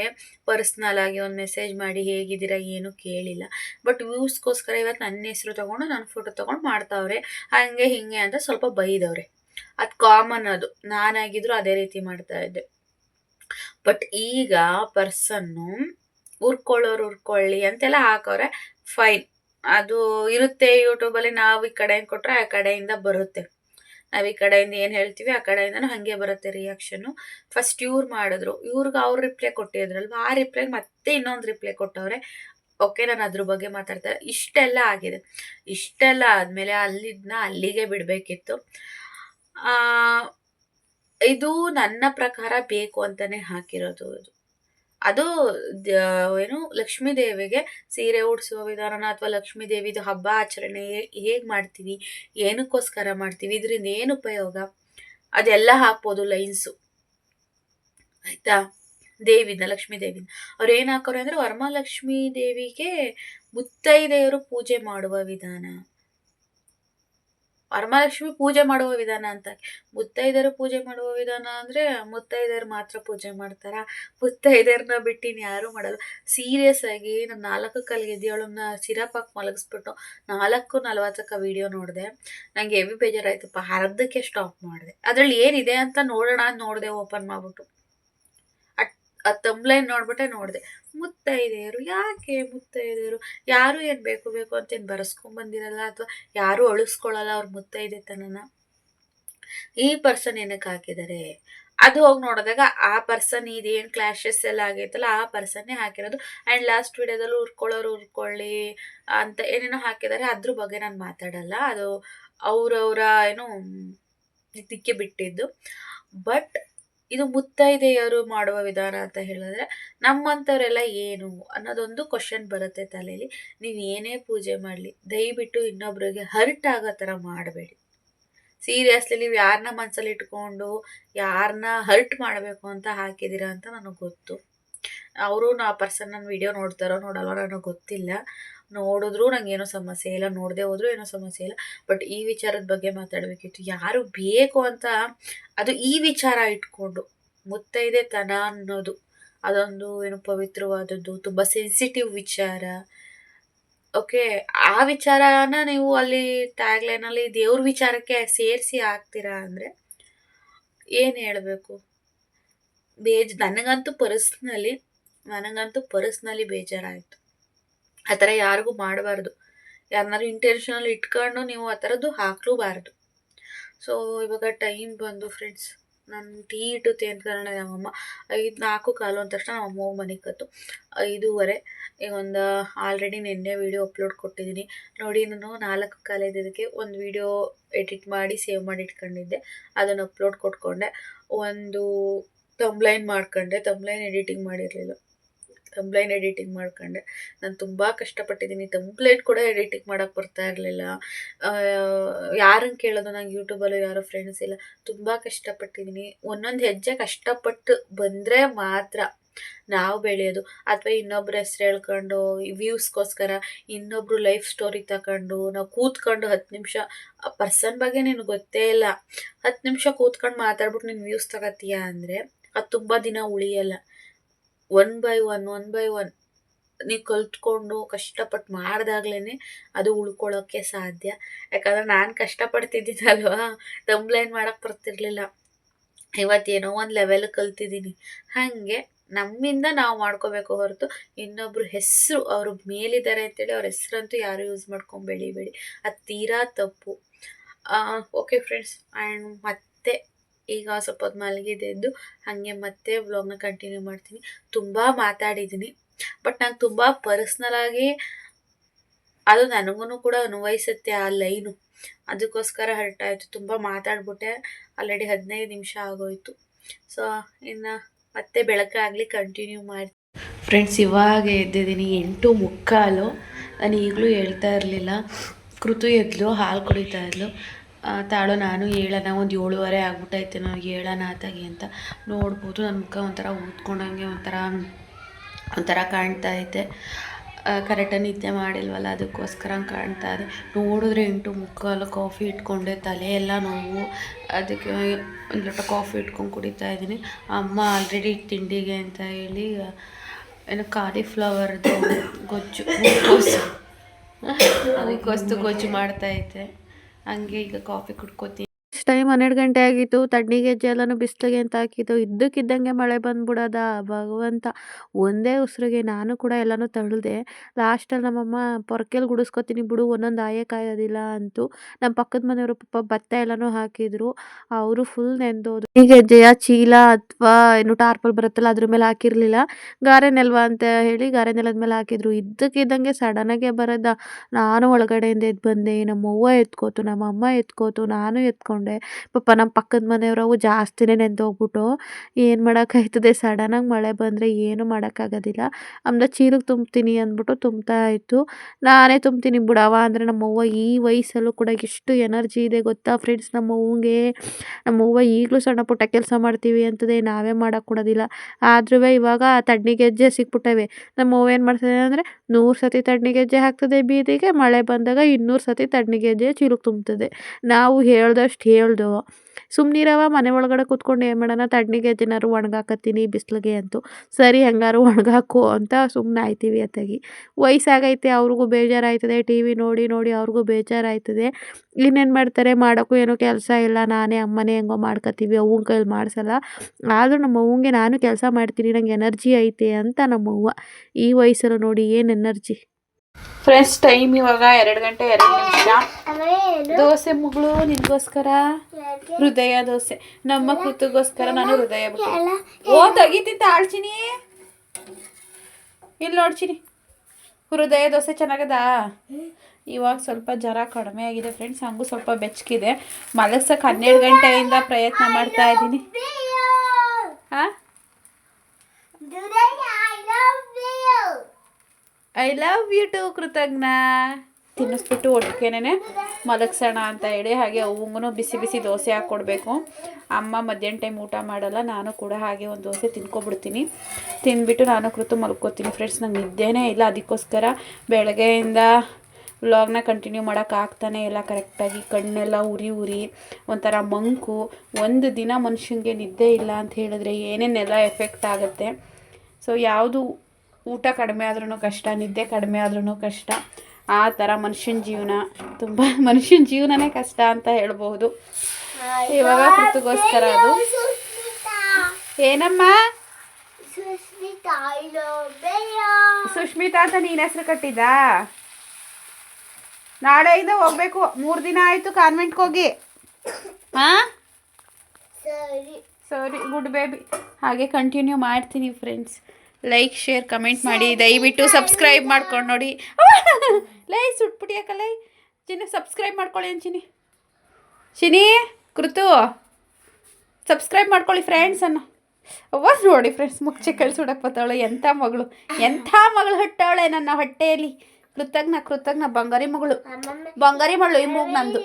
ಪರ್ಸ್ನಲ್ ಆಗಿ ಒಂದು ಮೆಸೇಜ್ ಮಾಡಿ ಹೇಗಿದ್ದೀರಾ, ಏನು ಕೇಳಿಲ್ಲ. ಬಟ್ ವ್ಯೂಸ್ಗೋಸ್ಕರ ಇವತ್ತು ನನ್ನ ಹೆಸರು ತೊಗೊಂಡು, ನನ್ನ ಫೋಟೋ ತೊಗೊಂಡು ಮಾಡ್ತಾವ್ರೆ. ಹಾಗೆ ಹಿಂಗೆ ಅಂತ ಸ್ವಲ್ಪ ಬೈದವ್ರೆ. ಅದು ಕಾಮನ್ ಅದು. ನಾನಾಗಿದ್ರು ಅದೇ ರೀತಿ ಮಾಡ್ತಾ ಇದ್ದೆ. ಬಟ್ ಈಗ ಪರ್ಸನ್ನು ಉರ್ಕೊಳ್ಳೋರು ಉರ್ಕೊಳ್ಳಿ ಅಂತೆಲ್ಲ ಹಾಕೋರೆ ಫೈನ್ ಅದು ಇರುತ್ತೆ ಯೂಟ್ಯೂಬಲ್ಲಿ ನಾವು ಈ ಕಡೆಯಿಂದ ಕೊಟ್ಟರೆ ಆ ಕಡೆಯಿಂದ ಬರುತ್ತೆ. ನಾವು ಈ ಕಡೆಯಿಂದ ಏನು ಹೇಳ್ತೀವಿ ಆ ಕಡೆಯಿಂದನೂ ಹಾಗೆ ಬರುತ್ತೆ ರಿಯಾಕ್ಷನ್ನು ಫಸ್ಟ್ ಇವ್ರು ಮಾಡಿದ್ರು. ಇವ್ರಿಗೆ ಅವ್ರು ರಿಪ್ಲೈ ಕೊಟ್ಟಿದ್ರಲ್ವ? ಆ ರಿಪ್ಲೈಗೆ ಮತ್ತೆ ಇನ್ನೊಂದು ರಿಪ್ಲೈ ಕೊಟ್ಟವ್ರೆ. ಓಕೆ ನಾನು ಅದ್ರ ಬಗ್ಗೆ ಮಾತಾಡ್ತಾರೆ ಇಷ್ಟೆಲ್ಲ ಆಗಿದೆ. ಇಷ್ಟೆಲ್ಲ ಆದಮೇಲೆ ಅಲ್ಲಿದ್ದನ್ನ ಅಲ್ಲಿಗೆ ಬಿಡಬೇಕಿತ್ತು. ಇದು ನನ್ನ ಪ್ರಕಾರ ಬೇಕು ಅಂತಲೇ ಹಾಕಿರೋದು ಅದು. ಅದು ಏನು ಲಕ್ಷ್ಮೀ ದೇವಿಗೆ ಸೀರೆ ಉಡಿಸುವ ವಿಧಾನನ ಅಥವಾ ಲಕ್ಷ್ಮೀ ದೇವಿದು ಹಬ್ಬ ಆಚರಣೆ ಹೇಗೆ ಮಾಡ್ತೀವಿ, ಏನಕ್ಕೋಸ್ಕರ ಮಾಡ್ತೀವಿ, ಇದರಿಂದ ಏನು ಉಪಯೋಗ? ಅದೆಲ್ಲ ಹಾಕ್ಬೋದು ಲೈನ್ಸು. ಆಯಿತಾ? ದೇವಿನ ಲಕ್ಷ್ಮೀ ದೇವಿನ ಅವ್ರು ಏನು ಹಾಕೋರು ಅಂದರೆ ವರಮಹಾಲಕ್ಷ್ಮೀ ದೇವಿಗೆ ಮುತ್ತೈದೆಯರು ಪೂಜೆ ಮಾಡುವ ವಿಧಾನ. ವರಮಹಾಲಕ್ಷ್ಮಿ ಪೂಜೆ ಮಾಡುವ ವಿಧಾನ ಅಂತ. ಮುತ್ತೈದೆಯರು ಪೂಜೆ ಮಾಡುವ ವಿಧಾನ ಅಂದರೆ ಮುತ್ತೈದೆಯರು ಮಾತ್ರ ಪೂಜೆ ಮಾಡ್ತಾರ. ಮುತ್ತೈದೆಯರನ್ನ ಬಿಟ್ಟು ಯಾರೂ ಮಾಡಲ್ಲ. ಸೀರಿಯಸ್ ಆಗಿ ನಾನು ನಾಲ್ಕು ಕಲ್ಗೆ ಸಿರಪ್ ಹಾಕಿ ಮಲಗಿಸ್ಬಿಟ್ಟು ನಾಲ್ಕು ನಲ್ವತ್ತಕ್ಕ ವಿಡಿಯೋ ನೋಡಿದೆ. ನನಗೆ ಹೆವಿ ಬೇಜಾರಾಯ್ತಪ್ಪ ಅರ್ಧಕ್ಕೆ ಸ್ಟಾಪ್ ಮಾಡಿದೆ. ಅದರಲ್ಲಿ ಏನಿದೆ ಅಂತ ನೋಡೋಣ ನೋಡಿದೆ ಓಪನ್ ಮಾಡಿಬಿಟ್ಟು. ಆ ತಂಬ್ಲೈನ್ ನೋಡ್ಬಿಟ್ಟೆ ನೋಡಿದೆ. ಮುತ್ತೈದೆಯರು, ಯಾಕೆ ಮುತ್ತೈದೆಯರು? ಯಾರು ಏನು ಬೇಕು ಬೇಕು ಅಂತೇನು ಬರೆಸ್ಕೊಂಬಂದಿರಲ್ಲ ಅಥವಾ ಯಾರೂ ಅಳಿಸ್ಕೊಳ್ಳಲ್ಲ ಅವ್ರ ಮುತ್ತೈದೆತನನ? ಈ ಪರ್ಸನ್ ಏನಕ್ಕೆ ಹಾಕಿದ್ದಾರೆ ಅದು ಹೋಗಿ ನೋಡಿದಾಗ ಆ ಪರ್ಸನ್ ಇದೇನು ಕ್ಲಾಶಸ್ ಎಲ್ಲ ಆಗೈತಲ್ಲ ಆ ಪರ್ಸನ್ನೇ ಹಾಕಿರೋದು. ಆ್ಯಂಡ್ ಲಾಸ್ಟ್ ವಿಡಿಯೋದಲ್ಲಿ ಉರ್ಕೊಳ್ಳೋರು ಉರ್ಕೊಳ್ಳಿ ಅಂತ ಏನೇನೋ ಹಾಕಿದ್ದಾರೆ ಅದ್ರ ಬಗ್ಗೆ ನಾನು ಮಾತಾಡಲ್ಲ. ಅದು ಅವರವರ, ಏನು, ಇದಕ್ಕೆ ಬಿಟ್ಟಿದ್ದು. ಬಟ್ ಇದು ಮುತ್ತೈದೆಯರು ಮಾಡುವ ವಿಧಾನ ಅಂತ ಹೇಳಿದ್ರೆ ನಮ್ಮಂಥವರೆಲ್ಲ ಏನು ಅನ್ನೋದೊಂದು ಕ್ವಶನ್ ಬರುತ್ತೆ ತಲೆಯಲ್ಲಿ ನೀವು ಏನೇ ಪೂಜೆ ಮಾಡಲಿ, ದಯವಿಟ್ಟು ಇನ್ನೊಬ್ರಿಗೆ ಹರ್ಟ್ ಆಗೋ ಥರ ಮಾಡಬೇಡಿ. ಸೀರಿಯಸ್ಲಿ ನೀವು ಯಾರನ್ನ ಮನಸ್ಸಲ್ಲಿ ಇಟ್ಕೊಂಡು ಯಾರನ್ನ ಹರ್ಟ್ ಮಾಡಬೇಕು ಅಂತ ಹಾಕಿದ್ದೀರಾ ಅಂತ ನನಗೆ ಗೊತ್ತು. ಅವರು ನಾ ಪರ್ಸನ್ ನನ್ನ ವಿಡಿಯೋ ನೋಡ್ತಾರೋ ನೋಡಲ್ವ ನನಗೆ ಗೊತ್ತಿಲ್ಲ. ನೋಡಿದ್ರು ನಂಗೆ ಏನೋ ಸಮಸ್ಯೆ ಇಲ್ಲ, ನೋಡದೆ ಹೋದ್ರೂ ಏನೋ ಸಮಸ್ಯೆ ಇಲ್ಲ. ಬಟ್ ಈ ವಿಚಾರದ ಬಗ್ಗೆ ಮಾತಾಡಬೇಕಿತ್ತು. ಯಾರು ಬೇಕು ಅಂತ ಅದು ಈ ವಿಚಾರ ಇಟ್ಕೊಂಡು ಮುತ್ತೈದೆ ತನ ಅನ್ನೋದು, ಅದೊಂದು ಏನು ಪವಿತ್ರವಾದದ್ದು, ತುಂಬ ಸೆನ್ಸಿಟಿವ್ ವಿಚಾರ. ಓಕೆ ಆ ವಿಚಾರನ ನೀವು ಅಲ್ಲಿ ಟ್ಯಾಗ್ಲೈನಲ್ಲಿ ದೇವ್ರ ವಿಚಾರಕ್ಕೆ ಸೇರಿಸಿ ಹಾಕ್ತೀರಾ ಅಂದರೆ ಏನು ಹೇಳಬೇಕು? ಬೇಜ್, ನನಗಂತೂ ಪರ್ಸ್ನಲಿ ನನಗಂತೂ ಪರ್ಸ್ನಲಿ ಬೇಜಾರಾಯಿತು. ಆ ಥರ ಯಾರಿಗೂ ಮಾಡಬಾರ್ದು. ಯಾರನ್ನಾರು ಇಂಟೆನ್ಷನಲ್ಲಿ ಇಟ್ಕೊಂಡು ನೀವು ಆ ಥರದ್ದು ಹಾಕಲೂಬಾರ್ದು. ಸೊ ಇವಾಗ ಟೈಮ್ ಬಂದು ಫ್ರೆಂಡ್ಸ್ ನಾನು ಟೀ ಇಟ್ಟುತ್ತೆ ಅಂತ ಕಾರಣ ನಮ್ಮಮ್ಮ. ಐದು, ನಾಲ್ಕು ಕಾಲು ಅಂದ ತಕ್ಷಣ ನಮ್ಮ ಅಮ್ಮ ಮನೆಗೆ ಕತ್ತು ಐದೂವರೆ, ಈಗ ಒಂದು ಆಲ್ರೆಡಿ ನಿನ್ನೆ ವೀಡಿಯೋ ಅಪ್ಲೋಡ್ ಕೊಟ್ಟಿದ್ದೀನಿ ನೋಡಿ, ನಾನು ನಾಲ್ಕು ಕಾಲ ಇದ್ದಿದ್ದಕ್ಕೆ ಒಂದು ವೀಡಿಯೋ ಎಡಿಟ್ ಮಾಡಿ ಸೇವ್ ಮಾಡಿ ಇಟ್ಕೊಂಡಿದ್ದೆ. ಅದನ್ನು ಅಪ್ಲೋಡ್ ಕೊಟ್ಕೊಂಡೆ. ಒಂದು ತಂಬ್ಲೈನ್ ಮಾಡ್ಕೊಂಡೆ. ತಂಬ್ಲೈನ್ ಎಡಿಟಿಂಗ್ ಮಾಡಿರಲಿಲ್ಲ. ತಂಬ್ಲೈನ್ ಎಡಿಟಿಂಗ್ ಮಾಡ್ಕೊಂಡೆ. ನಾನು ತುಂಬ ಕಷ್ಟಪಟ್ಟಿದ್ದೀನಿ. ತಂಬ್ಲೈನ್ ಕೂಡ ಎಡಿಟಿಂಗ್ ಮಾಡೋಕ್ಕೆ ಬರ್ತಾ ಇರಲಿಲ್ಲ. ಯಾರನ್ನು ಕೇಳೋದು ನಂಗೆ ಯೂಟ್ಯೂಬಲ್ಲೂ ಯಾರೋ ಫ್ರೆಂಡ್ಸ್ ಇಲ್ಲ. ತುಂಬ ಕಷ್ಟಪಟ್ಟಿದ್ದೀನಿ. ಒಂದೊಂದು ಹೆಜ್ಜೆ ಕಷ್ಟಪಟ್ಟು ಬಂದರೆ ಮಾತ್ರ ನಾವು ಬೆಳೆಯೋದು. ಅಥವಾ ಇನ್ನೊಬ್ರ ಹೆಸ್ರು ಹೇಳ್ಕೊಂಡು ವ್ಯೂಸ್ಗೋಸ್ಕರ ಇನ್ನೊಬ್ರು ಲೈಫ್ ಸ್ಟೋರಿ ತಗೊಂಡು ನಾವು ಕೂತ್ಕೊಂಡು ಹತ್ತು ನಿಮಿಷ, ಆ ಪರ್ಸನ್ ಬಗ್ಗೆ ನಿನಗೆ ಗೊತ್ತೇ ಇಲ್ಲ. ಹತ್ತು ನಿಮಿಷ ಕೂತ್ಕೊಂಡು ಮಾತಾಡ್ಬಿಟ್ಟು ನೀನು ವ್ಯೂಸ್ ತಗೋತೀಯ ಅಂದರೆ, ಅದು ತುಂಬ ದಿನ ಉಳಿಯಲ್ಲ. One by one one by one ನೀವು ಕಲ್ತ್ಕೊಂಡು ಕಷ್ಟಪಟ್ಟು ಮಾಡಿದಾಗ್ಲೇ ಅದು ಉಳ್ಕೊಳ್ಳೋಕ್ಕೆ ಸಾಧ್ಯ. ಯಾಕಂದರೆ ನಾನು ಕಷ್ಟಪಡ್ತಿದ್ದೀನಲ್ವಾ ತಂಬ್ಲೈನ್ ಮಾಡೋಕ್ಕೆ ಬರ್ತಿರ್ಲಿಲ್ಲ. ಇವತ್ತೇನೋ ಒಂದು ಲೆವೆಲ್ ಕಲ್ತಿದ್ದೀನಿ ಹಾಗೆ ನಮ್ಮಿಂದ ನಾವು ಮಾಡ್ಕೋಬೇಕು ಹೊರತು ಇನ್ನೊಬ್ರು ಹೆಸರು ಅವರು ಮೇಲಿದ್ದಾರೆ ಅಂತೇಳಿ ಅವ್ರ ಹೆಸರಂತೂ ಯಾರು ಯೂಸ್ ಮಾಡ್ಕೊಂಡು ಬೆಳಿಬೇಡಿ. ಅದು ತೀರಾ ತಪ್ಪು. ಓಕೆ ಫ್ರೆಂಡ್ಸ್ ಆ್ಯಂಡ್ ಮತ್ತೆ ಈಗ ಸ್ವಲ್ಪ ಮಲಗಿದೆ ಎಂದು ಹಾಗೆ ಮತ್ತೆ ವ್ಲಾಗ್ನ ಕಂಟಿನ್ಯೂ ಮಾಡ್ತೀನಿ. ತುಂಬ ಮಾತಾಡಿದ್ದೀನಿ ಬಟ್ ನಂಗೆ ತುಂಬ ಪರ್ಸ್ನಲಾಗಿ ಅದು ನನಗೂ ಕೂಡ ಅನ್ವಯಿಸುತ್ತೆ ಆ ಲೈನು ಅದಕ್ಕೋಸ್ಕರ ಹರ್ಟ್ ಆಯಿತು. ತುಂಬ ಮಾತಾಡ್ಬಿಟ್ಟೆ. ಆಲ್ರೆಡಿ ಹದಿನೈದು ನಿಮಿಷ ಆಗೋಯ್ತು. ಸೊ ಇನ್ನು ಮತ್ತೆ ಬೆಳಕಾಗಲಿ ಕಂಟಿನ್ಯೂ ಮಾಡಿ ಫ್ರೆಂಡ್ಸ್ ಇವಾಗ ಎದ್ದಿದ್ದೀನಿ ಎಂಟು ಮುಕ್ಕಾಲು. ನಾನು ಈಗಲೂ ಹೇಳ್ತಾ ಇರಲಿಲ್ಲ. ಕೃತು ಎದ್ಲು, ಹಾಲು ಕುಡಿತಾ ಇದ್ಲು. ತಾಳು ನಾನು ಹೇಳೋಣ, ಒಂದು ಏಳುವರೆ ಆಗ್ಬಿಟ್ಟೈತೆ ನನಗೆ, ಹೇಳೋಣ ಆತಾಗಿ ಅಂತ ನೋಡ್ಬೋದು. ನನ್ನ ಮುಖ ಒಂಥರ ಊದ್ಕೊಂಡಂಗೆ ಒಂಥರ ಒಂಥರ ಕಾಣ್ತಾ ಐತೆ. ಕರೆಕ್ಟಾಗಿ ನಿದ್ದೆ ಮಾಡಿಲ್ವಲ್ಲ, ಅದಕ್ಕೋಸ್ಕರ ಕಾಣ್ತಾ ಇದೆ. ನೋಡಿದ್ರೆ ಎಂಟು ಮುಕ್ಕಾಲು ಕಾಫಿ ಇಟ್ಕೊಂಡೆ, ತಲೆ ಎಲ್ಲ ನೋವು. ಅದಕ್ಕೆ ಒಂದು ಲೋಟ ಕಾಫಿ ಇಟ್ಕೊಂಡು ಕುಡಿತಾ ಇದ್ದೀನಿ. ಅಮ್ಮ ಆಲ್ರೆಡಿ ತಿಂಡಿಗೆ ಅಂತ ಹೇಳಿ, ಏನು ಕಾಲಿಫ್ಲವರ್ದು ಗೊಜ್ಜು ಅದಕ್ಕೋಸ್ತು ಗೊಜ್ಜು ಮಾಡ್ತಾ ಐತೆ ಹಂಗೆ ಈಗ ಕಾಫಿ ಕುಡ್ಕೋತೀನಿ. ಟೈಮ್ ಹನ್ನೆರಡು ಗಂಟೆ ಆಗಿತ್ತು, ತಣ್ಣಿ ಗೆಜ್ಜೆ ಎಲ್ಲಾನು ಬಿಸಿಲಿಗೆ ಅಂತ ಹಾಕಿದ್ದು, ಇದ್ದಕ್ಕಿದ್ದಂಗೆ ಮಳೆ ಬಂದ್ಬಿಡೋದ ಭಗವಂತ. ಒಂದೇ ಉಸಿರಿಗೆ ನಾನು ಕೂಡ ಎಲ್ಲನೂ ತಳ್ಳಿದೆ ಲಾಸ್ಟಲ್ಲಿ ನಮ್ಮಮ್ಮ ಪೊರ್ಕೆಲಿ ಗುಡಿಸ್ಕೊತೀನಿ ಬಿಡು, ಒಂದೊಂದು ಆಯೆ ಕಾಯೋದಿಲ್ಲ ಅಂತು. ನಮ್ಮ ಪಕ್ಕದ ಮನೆಯವರು ಪಾಪ ಭತ್ತ ಎಲ್ಲನೂ ಹಾಕಿದ್ರು, ಅವರು ಫುಲ್ ನೆಂದೋದು ಈ ಗೆಜ್ಜೆಯ ಚೀಲ ಅಥವಾ ಏನು ಟಾರ್ಪಲ್ ಬರುತ್ತಲ್ಲ, ಅದ್ರ ಮೇಲೆ ಹಾಕಿರಲಿಲ್ಲ. ಗಾರೆ ನೆಲ್ವ ಅಂತ ಹೇಳಿ ಗಾರೆ ನೆಲದ ಮೇಲೆ ಹಾಕಿದ್ರು. ಇದ್ದಕ್ಕಿದ್ದಂಗೆ ಸಡನ್ನಾಗೆ ಬರೋದ. ನಾನು ಒಳಗಡೆಯಿಂದ ಎದ್ದು ಬಂದೆ ನಮ್ಮ ಅವ್ವ ಎತ್ಕೋತು ನಮ್ಮ ಅಮ್ಮ ಎತ್ಕೋತು, ನಾನು ಎತ್ಕೊಂಡೆ. ಪಾಪ ನಮ್ಮ ಪಕ್ಕದ ಮನೆಯವ್ರವು ಜಾಸ್ತಿನೇ ನೆಂದೋಗ್ಬಿಟ್ಟು ಏನು ಮಾಡೋಕ್ಕಾಯ್ತದೆ ಸಡನ್ನಾಗಿ ಮಳೆ ಬಂದರೆ ಏನು ಮಾಡೋಕ್ಕಾಗೋದಿಲ್ಲ. ಆಮೇಲೆ ಚೀಲಕ್ಕೆ ತುಂಬ್ತೀನಿ ಅಂದ್ಬಿಟ್ಟು ತುಂಬ್ತಾ ಇತ್ತು. ನಾನೇ ತುಂಬ್ತೀನಿ ಬಿಡವ ಅಂದರೆ ನಮ್ಮವ್ವ ಈ ವಯಸ್ಸಲ್ಲೂ ಕೂಡ ಎಷ್ಟು ಎನರ್ಜಿ ಇದೆ ಗೊತ್ತಾ ಫ್ರೆಂಡ್ಸ್ ನಮ್ಮವ್ವಂಗೆ. ನಮ್ಮವ್ವ ಈಗಲೂ ಸಣ್ಣ ಪುಟ್ಟ ಕೆಲಸ ಮಾಡ್ತೀವಿ ಅಂತದೆ ನಾವೇ ಮಾಡೋಕ್ಕೆ ಕೊಡೋದಿಲ್ಲ. ಆದ್ರೂ ಇವಾಗ ತಣ್ಣಗೆ ಹೆಜ್ಜೆ ಸಿಕ್ಬಿಟ್ಟವೆ. ನಮ್ಮವ್ವ ಏನು ಮಾಡ್ತದೆ ಅಂದರೆ ನೂರು ಸತಿ ತಣ್ಣಗೆ ಹೆಜ್ಜೆ ಹಾಕ್ತದೆ ಬೀದಿಗೆ, ಮಳೆ ಬಂದಾಗ ಇನ್ನೂರು ಸತಿ ತಣ್ಣಗೆ ಹೆಜ್ಜೆ ಚೀಲಕ್ಕೆ ತುಂಬ್ತದೆ. ನಾವು ಹೇಳ್ದಷ್ಟು ಹೇಳ್ದು ಸುಮ್ಮನಿರವ ಮನೆ ಒಳಗಡೆ ಕೂತ್ಕೊಂಡು ಏನು ಮಾಡೋಣ? ತಣ್ಣಗೆ ಹೆಜ್ಜೆನಾದ್ರು ಒಣಗಾಕತ್ತೀನಿ ಬಿಸಿಲಿಗೆ ಅಂತು. ಸರಿ, ಹೆಂಗಾರು ಒಣಗಾಕು ಅಂತ ಸುಮ್ಮನೆ ಆಯ್ತೀವಿ ಅತ್ತಾಗಿ. ವಯಸ್ಸಾಗೈತೆ, ಅವ್ರಿಗೂ ಬೇಜಾರಾಯ್ತದೆ. ಟಿ ವಿ ನೋಡಿ ನೋಡಿ ಅವ್ರಿಗೂ ಬೇಜಾರಾಯ್ತದೆ. ಇನ್ನೇನು ಮಾಡ್ತಾರೆ? ಮಾಡೋಕ್ಕೂ ಏನೋ ಕೆಲಸ ಇಲ್ಲ. ನಾನೇ ಅಮ್ಮನೇ ಹೆಂಗೋ ಮಾಡ್ಕೊತೀವಿ ಅವ್ವನ ಕೈಲಿ ಮಾಡಿಸಲ್ಲ. ಆದರೂ ನಮ್ಮ ಅವ್ವಂಗೆ ನಾನು ಕೆಲಸ ಮಾಡ್ತೀನಿ. ನಂಗೆ ಎನರ್ಜಿ ಐತೆ ಅಂತ ನಮ್ಮವ್ವ ಈ ವಯಸ್ಸಲ್ಲೂ ನೋಡಿ ಏನು ಎನರ್ಜಿ. ಫ್ರೆಂಡ್ಸ್ ಟೈಮ್ ಇವಾಗ ಎರಡು ಗಂಟೆ ಎರಡು ನಿಮಿಷ. ದೋಸೆ ಮುಗಳು ನಿನ್ಗೋಸ್ಕರ. ಹೃದಯ ದೋಸೆ. ನಮ್ಮ ಕೂತುಗೋಸ್ಕರ ನಾನು ಹೃದಯ ಓ ತೆಗಿತಿದ್ದ ಆಳ್ಚಿನಿ ಇಲ್ಲಿ ನೋಡ್ಚಿನಿ. ಹೃದಯ ದೋಸೆ ಚೆನ್ನಾಗದ? ಇವಾಗ ಸ್ವಲ್ಪ ಜ್ವರ ಕಡಿಮೆ ಆಗಿದೆ ಫ್ರೆಂಡ್ಸ್. ಹಂಗು ಸ್ವಲ್ಪ ಬೆಚ್ಚಗಿದೆ ಮಲಗ್ಸಕ್ಕೆ ಹನ್ನೆರಡು ಗಂಟೆಯಿಂದ ಪ್ರಯತ್ನ ಮಾಡ್ತಾ ಇದ್ದೀನಿ. ಹಾಂ ಐ ಲವ್ ಯು ಟು ಕೃತಜ್ಞ. ತಿನ್ನಿಸ್ಬಿಟ್ಟು ಒಟ್ಟಿಗೆನೆ ಮಲಗಿಸೋಣ ಅಂತ ಹೇಳಿ, ಹಾಗೆ ಅವಂಗೂ ಬಿಸಿ ಬಿಸಿ ದೋಸೆ ಹಾಕ್ಕೊಡ್ಬೇಕು. ಅಮ್ಮ ಮಧ್ಯಾಹ್ನ ಟೈಮ್ ಊಟ ಮಾಡಲ್ಲ, ನಾನು ಕೂಡ ಹಾಗೆ ಒಂದು ದೋಸೆ ತಿನ್ಕೊಬಿಡ್ತೀನಿ. ತಿಂದ್ಬಿಟ್ಟು ನಾನು ಕೃತು ಮಲ್ಕೋತೀನಿ ಫ್ರೆಂಡ್ಸ್ ನಂಗೆ ನಿದ್ದೆನೇ ಇಲ್ಲ. ಅದಕ್ಕೋಸ್ಕರ ಬೆಳಗ್ಗೆಯಿಂದ ವ್ಲಾಗ್ನ ಕಂಟಿನ್ಯೂ ಮಾಡೋಕ್ಕಾಗ್ತಾನೆ ಇಲ್ಲ. ಕರೆಕ್ಟಾಗಿ ಕಣ್ಣೆಲ್ಲ ಉರಿ ಉರಿ, ಒಂಥರ ಮಂಕು. ಒಂದು ದಿನ ಮನುಷ್ಯನಿಗೆ ನಿದ್ದೆ ಇಲ್ಲ ಅಂತ ಹೇಳಿದ್ರೆ ಏನೇನೆಲ್ಲ ಎಫೆಕ್ಟ್ ಆಗುತ್ತೆ? ಸೊ ಯಾವುದು ಊಟ ಕಡಿಮೆ ಆದ್ರೂ ಕಷ್ಟ, ನಿದ್ದೆ ಕಡಿಮೆ ಆದ್ರೂ ಕಷ್ಟ. ಆ ಥರ ಮನುಷ್ಯನ ಜೀವನ ತುಂಬ ಮನುಷ್ಯನ ಜೀವನನೇ ಕಷ್ಟ ಅಂತ ಹೇಳಬಹುದು. ಇವಾಗ ಕೃತಗೋಸ್ಕರ ಅದು. ಏನಮ್ಮ? ಸುಷ್ಮಿತಾ ಅಂತ ನೀನು ಹೆಸರು ಕಟ್ಟಿದ್ದಾ? ನಾಳೆಯಿಂದ ಹೋಗ್ಬೇಕು. ಮೂರು ದಿನ ಆಯಿತು ಕಾನ್ವೆಂಟ್ಗೆ ಹೋಗಿ. ಹಾಂ ಸರಿ. Good baby. ಹಾಗೆ ಕಂಟಿನ್ಯೂ ಮಾಡ್ತೀನಿ ಫ್ರೆಂಡ್ಸ್ ಲೈಕ್ ಶೇರ್ ಕಮೆಂಟ್ ಮಾಡಿ. ದಯವಿಟ್ಟು ಸಬ್ಸ್ಕ್ರೈಬ್ ಮಾಡ್ಕೊಂಡು ನೋಡಿ. ಲೈ ಸುಟ್ಬಿಟ್ಟು ಯಾಕಲ್ಲ ಚಿನ್ನ ಸಬ್ಸ್ಕ್ರೈಬ್ ಮಾಡ್ಕೊಳ್ಳಿ ಏನು ಚಿನಿ ಕೃತು ಸಬ್ಸ್ಕ್ರೈಬ್ ಮಾಡ್ಕೊಳ್ಳಿ ಫ್ರೆಂಡ್ಸ್ ಅನ್ನು. ಅವ್ವ ನೋಡಿ ಫ್ರೆಂಡ್ಸ್ ಮುಚ್ಚೆ ಕಳ್ಸೋಡಕ್ಕೆ ಬತ್ತಾವಳೆ ಎಂಥ ಮಗಳು. ಎಂಥ ಮಗಳು ಹುಟ್ಟವಳೆ ನನ್ನ ಹೊಟ್ಟೆಯಲ್ಲಿ. ಕೃತಜ್ಞ ಕೃತಜ್ಞ ಬಂಗಾರಿ ಮಗಳು. ಬಂಗಾರಿ ಮಗಳು ಈ ಮೂಗು ನಂದು.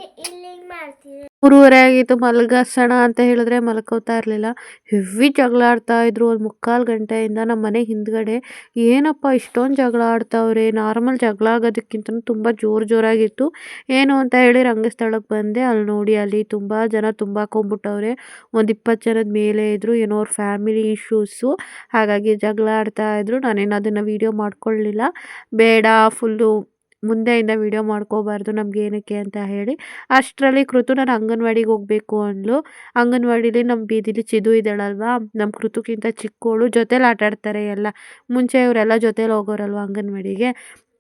ಮೂರುವರೆ ಆಗಿತ್ತು ಮಲಗಸೋಣ ಅಂತ ಹೇಳಿದ್ರೆ ಮಲ್ಕೋತಾ ಇರಲಿಲ್ಲ. ಹೆವಿ ಜಗಳ ಆಡ್ತಾ ಇದ್ರು. ಒಂದು ಮುಕ್ಕಾಲು ಗಂಟೆಯಿಂದ ನಮ್ಮ ಮನೆ ಹಿಂದ್ಗಡೆ ಏನಪ್ಪ ಇಷ್ಟೊಂದು ಜಗಳ ಆಡ್ತಾವ್ರೆ? ನಾರ್ಮಲ್ ಜಗಳ ಆಗೋದಕ್ಕಿಂತ ತುಂಬ ಜೋರು ಜೋರಾಗಿತ್ತು. ಏನು ಅಂತ ಹೇಳಿ ರಂಗಸ್ಥಳಕ್ಕೆ ಬಂದೆ. ಅಲ್ಲಿ ನೋಡಿ ಅಲ್ಲಿ ತುಂಬ ಜನ ತುಂಬಾಕೊಂಬಿಟ್ಟವ್ರೆ ಒಂದು ಇಪ್ಪತ್ತು ಜನದ ಮೇಲೆ ಇದ್ದರು ಏನೋ ಅವ್ರ ಫ್ಯಾಮಿಲಿ ಇಶ್ಯೂಸು. ಹಾಗಾಗಿ ಜಗಳ ಆಡ್ತಾ ಇದ್ರು. ನಾನೇನು ಅದನ್ನು ವೀಡಿಯೋ ಮಾಡ್ಕೊಳ್ಳಿಲ್ಲ ಬೇಡ, ಫುಲ್ಲು ಮುಂದೆಯಿಂದ ವೀಡಿಯೋ ಮಾಡ್ಕೋಬಾರ್ದು ನಮ್ಗೆ ಏನಕ್ಕೆ ಅಂತ ಹೇಳಿ, ಅಷ್ಟರಲ್ಲಿ ಕೃತು ನಾನು ಅಂಗನವಾಡಿಗೆ ಹೋಗಬೇಕು ಅಂದ್ಲು. ಅಂಗನವಾಡಿಲಿ ನಮ್ಮ ಬೀದಿಲಿ ಚಿದು ಇದ್ದಾಳಲ್ವಾ ನಮ್ಮ ಕೃತುಕ್ಕಿಂತ ಚಿಕ್ಕವಳು ಜೊತೇಲಿ ಆಟ ಆಡ್ತಾರೆ ಎಲ್ಲ. ಮುಂಚೆ ಇವರೆಲ್ಲ ಜೊತೇಲಿ ಹೋಗೋರಲ್ವ ಅಂಗನವಾಡಿಗೆ.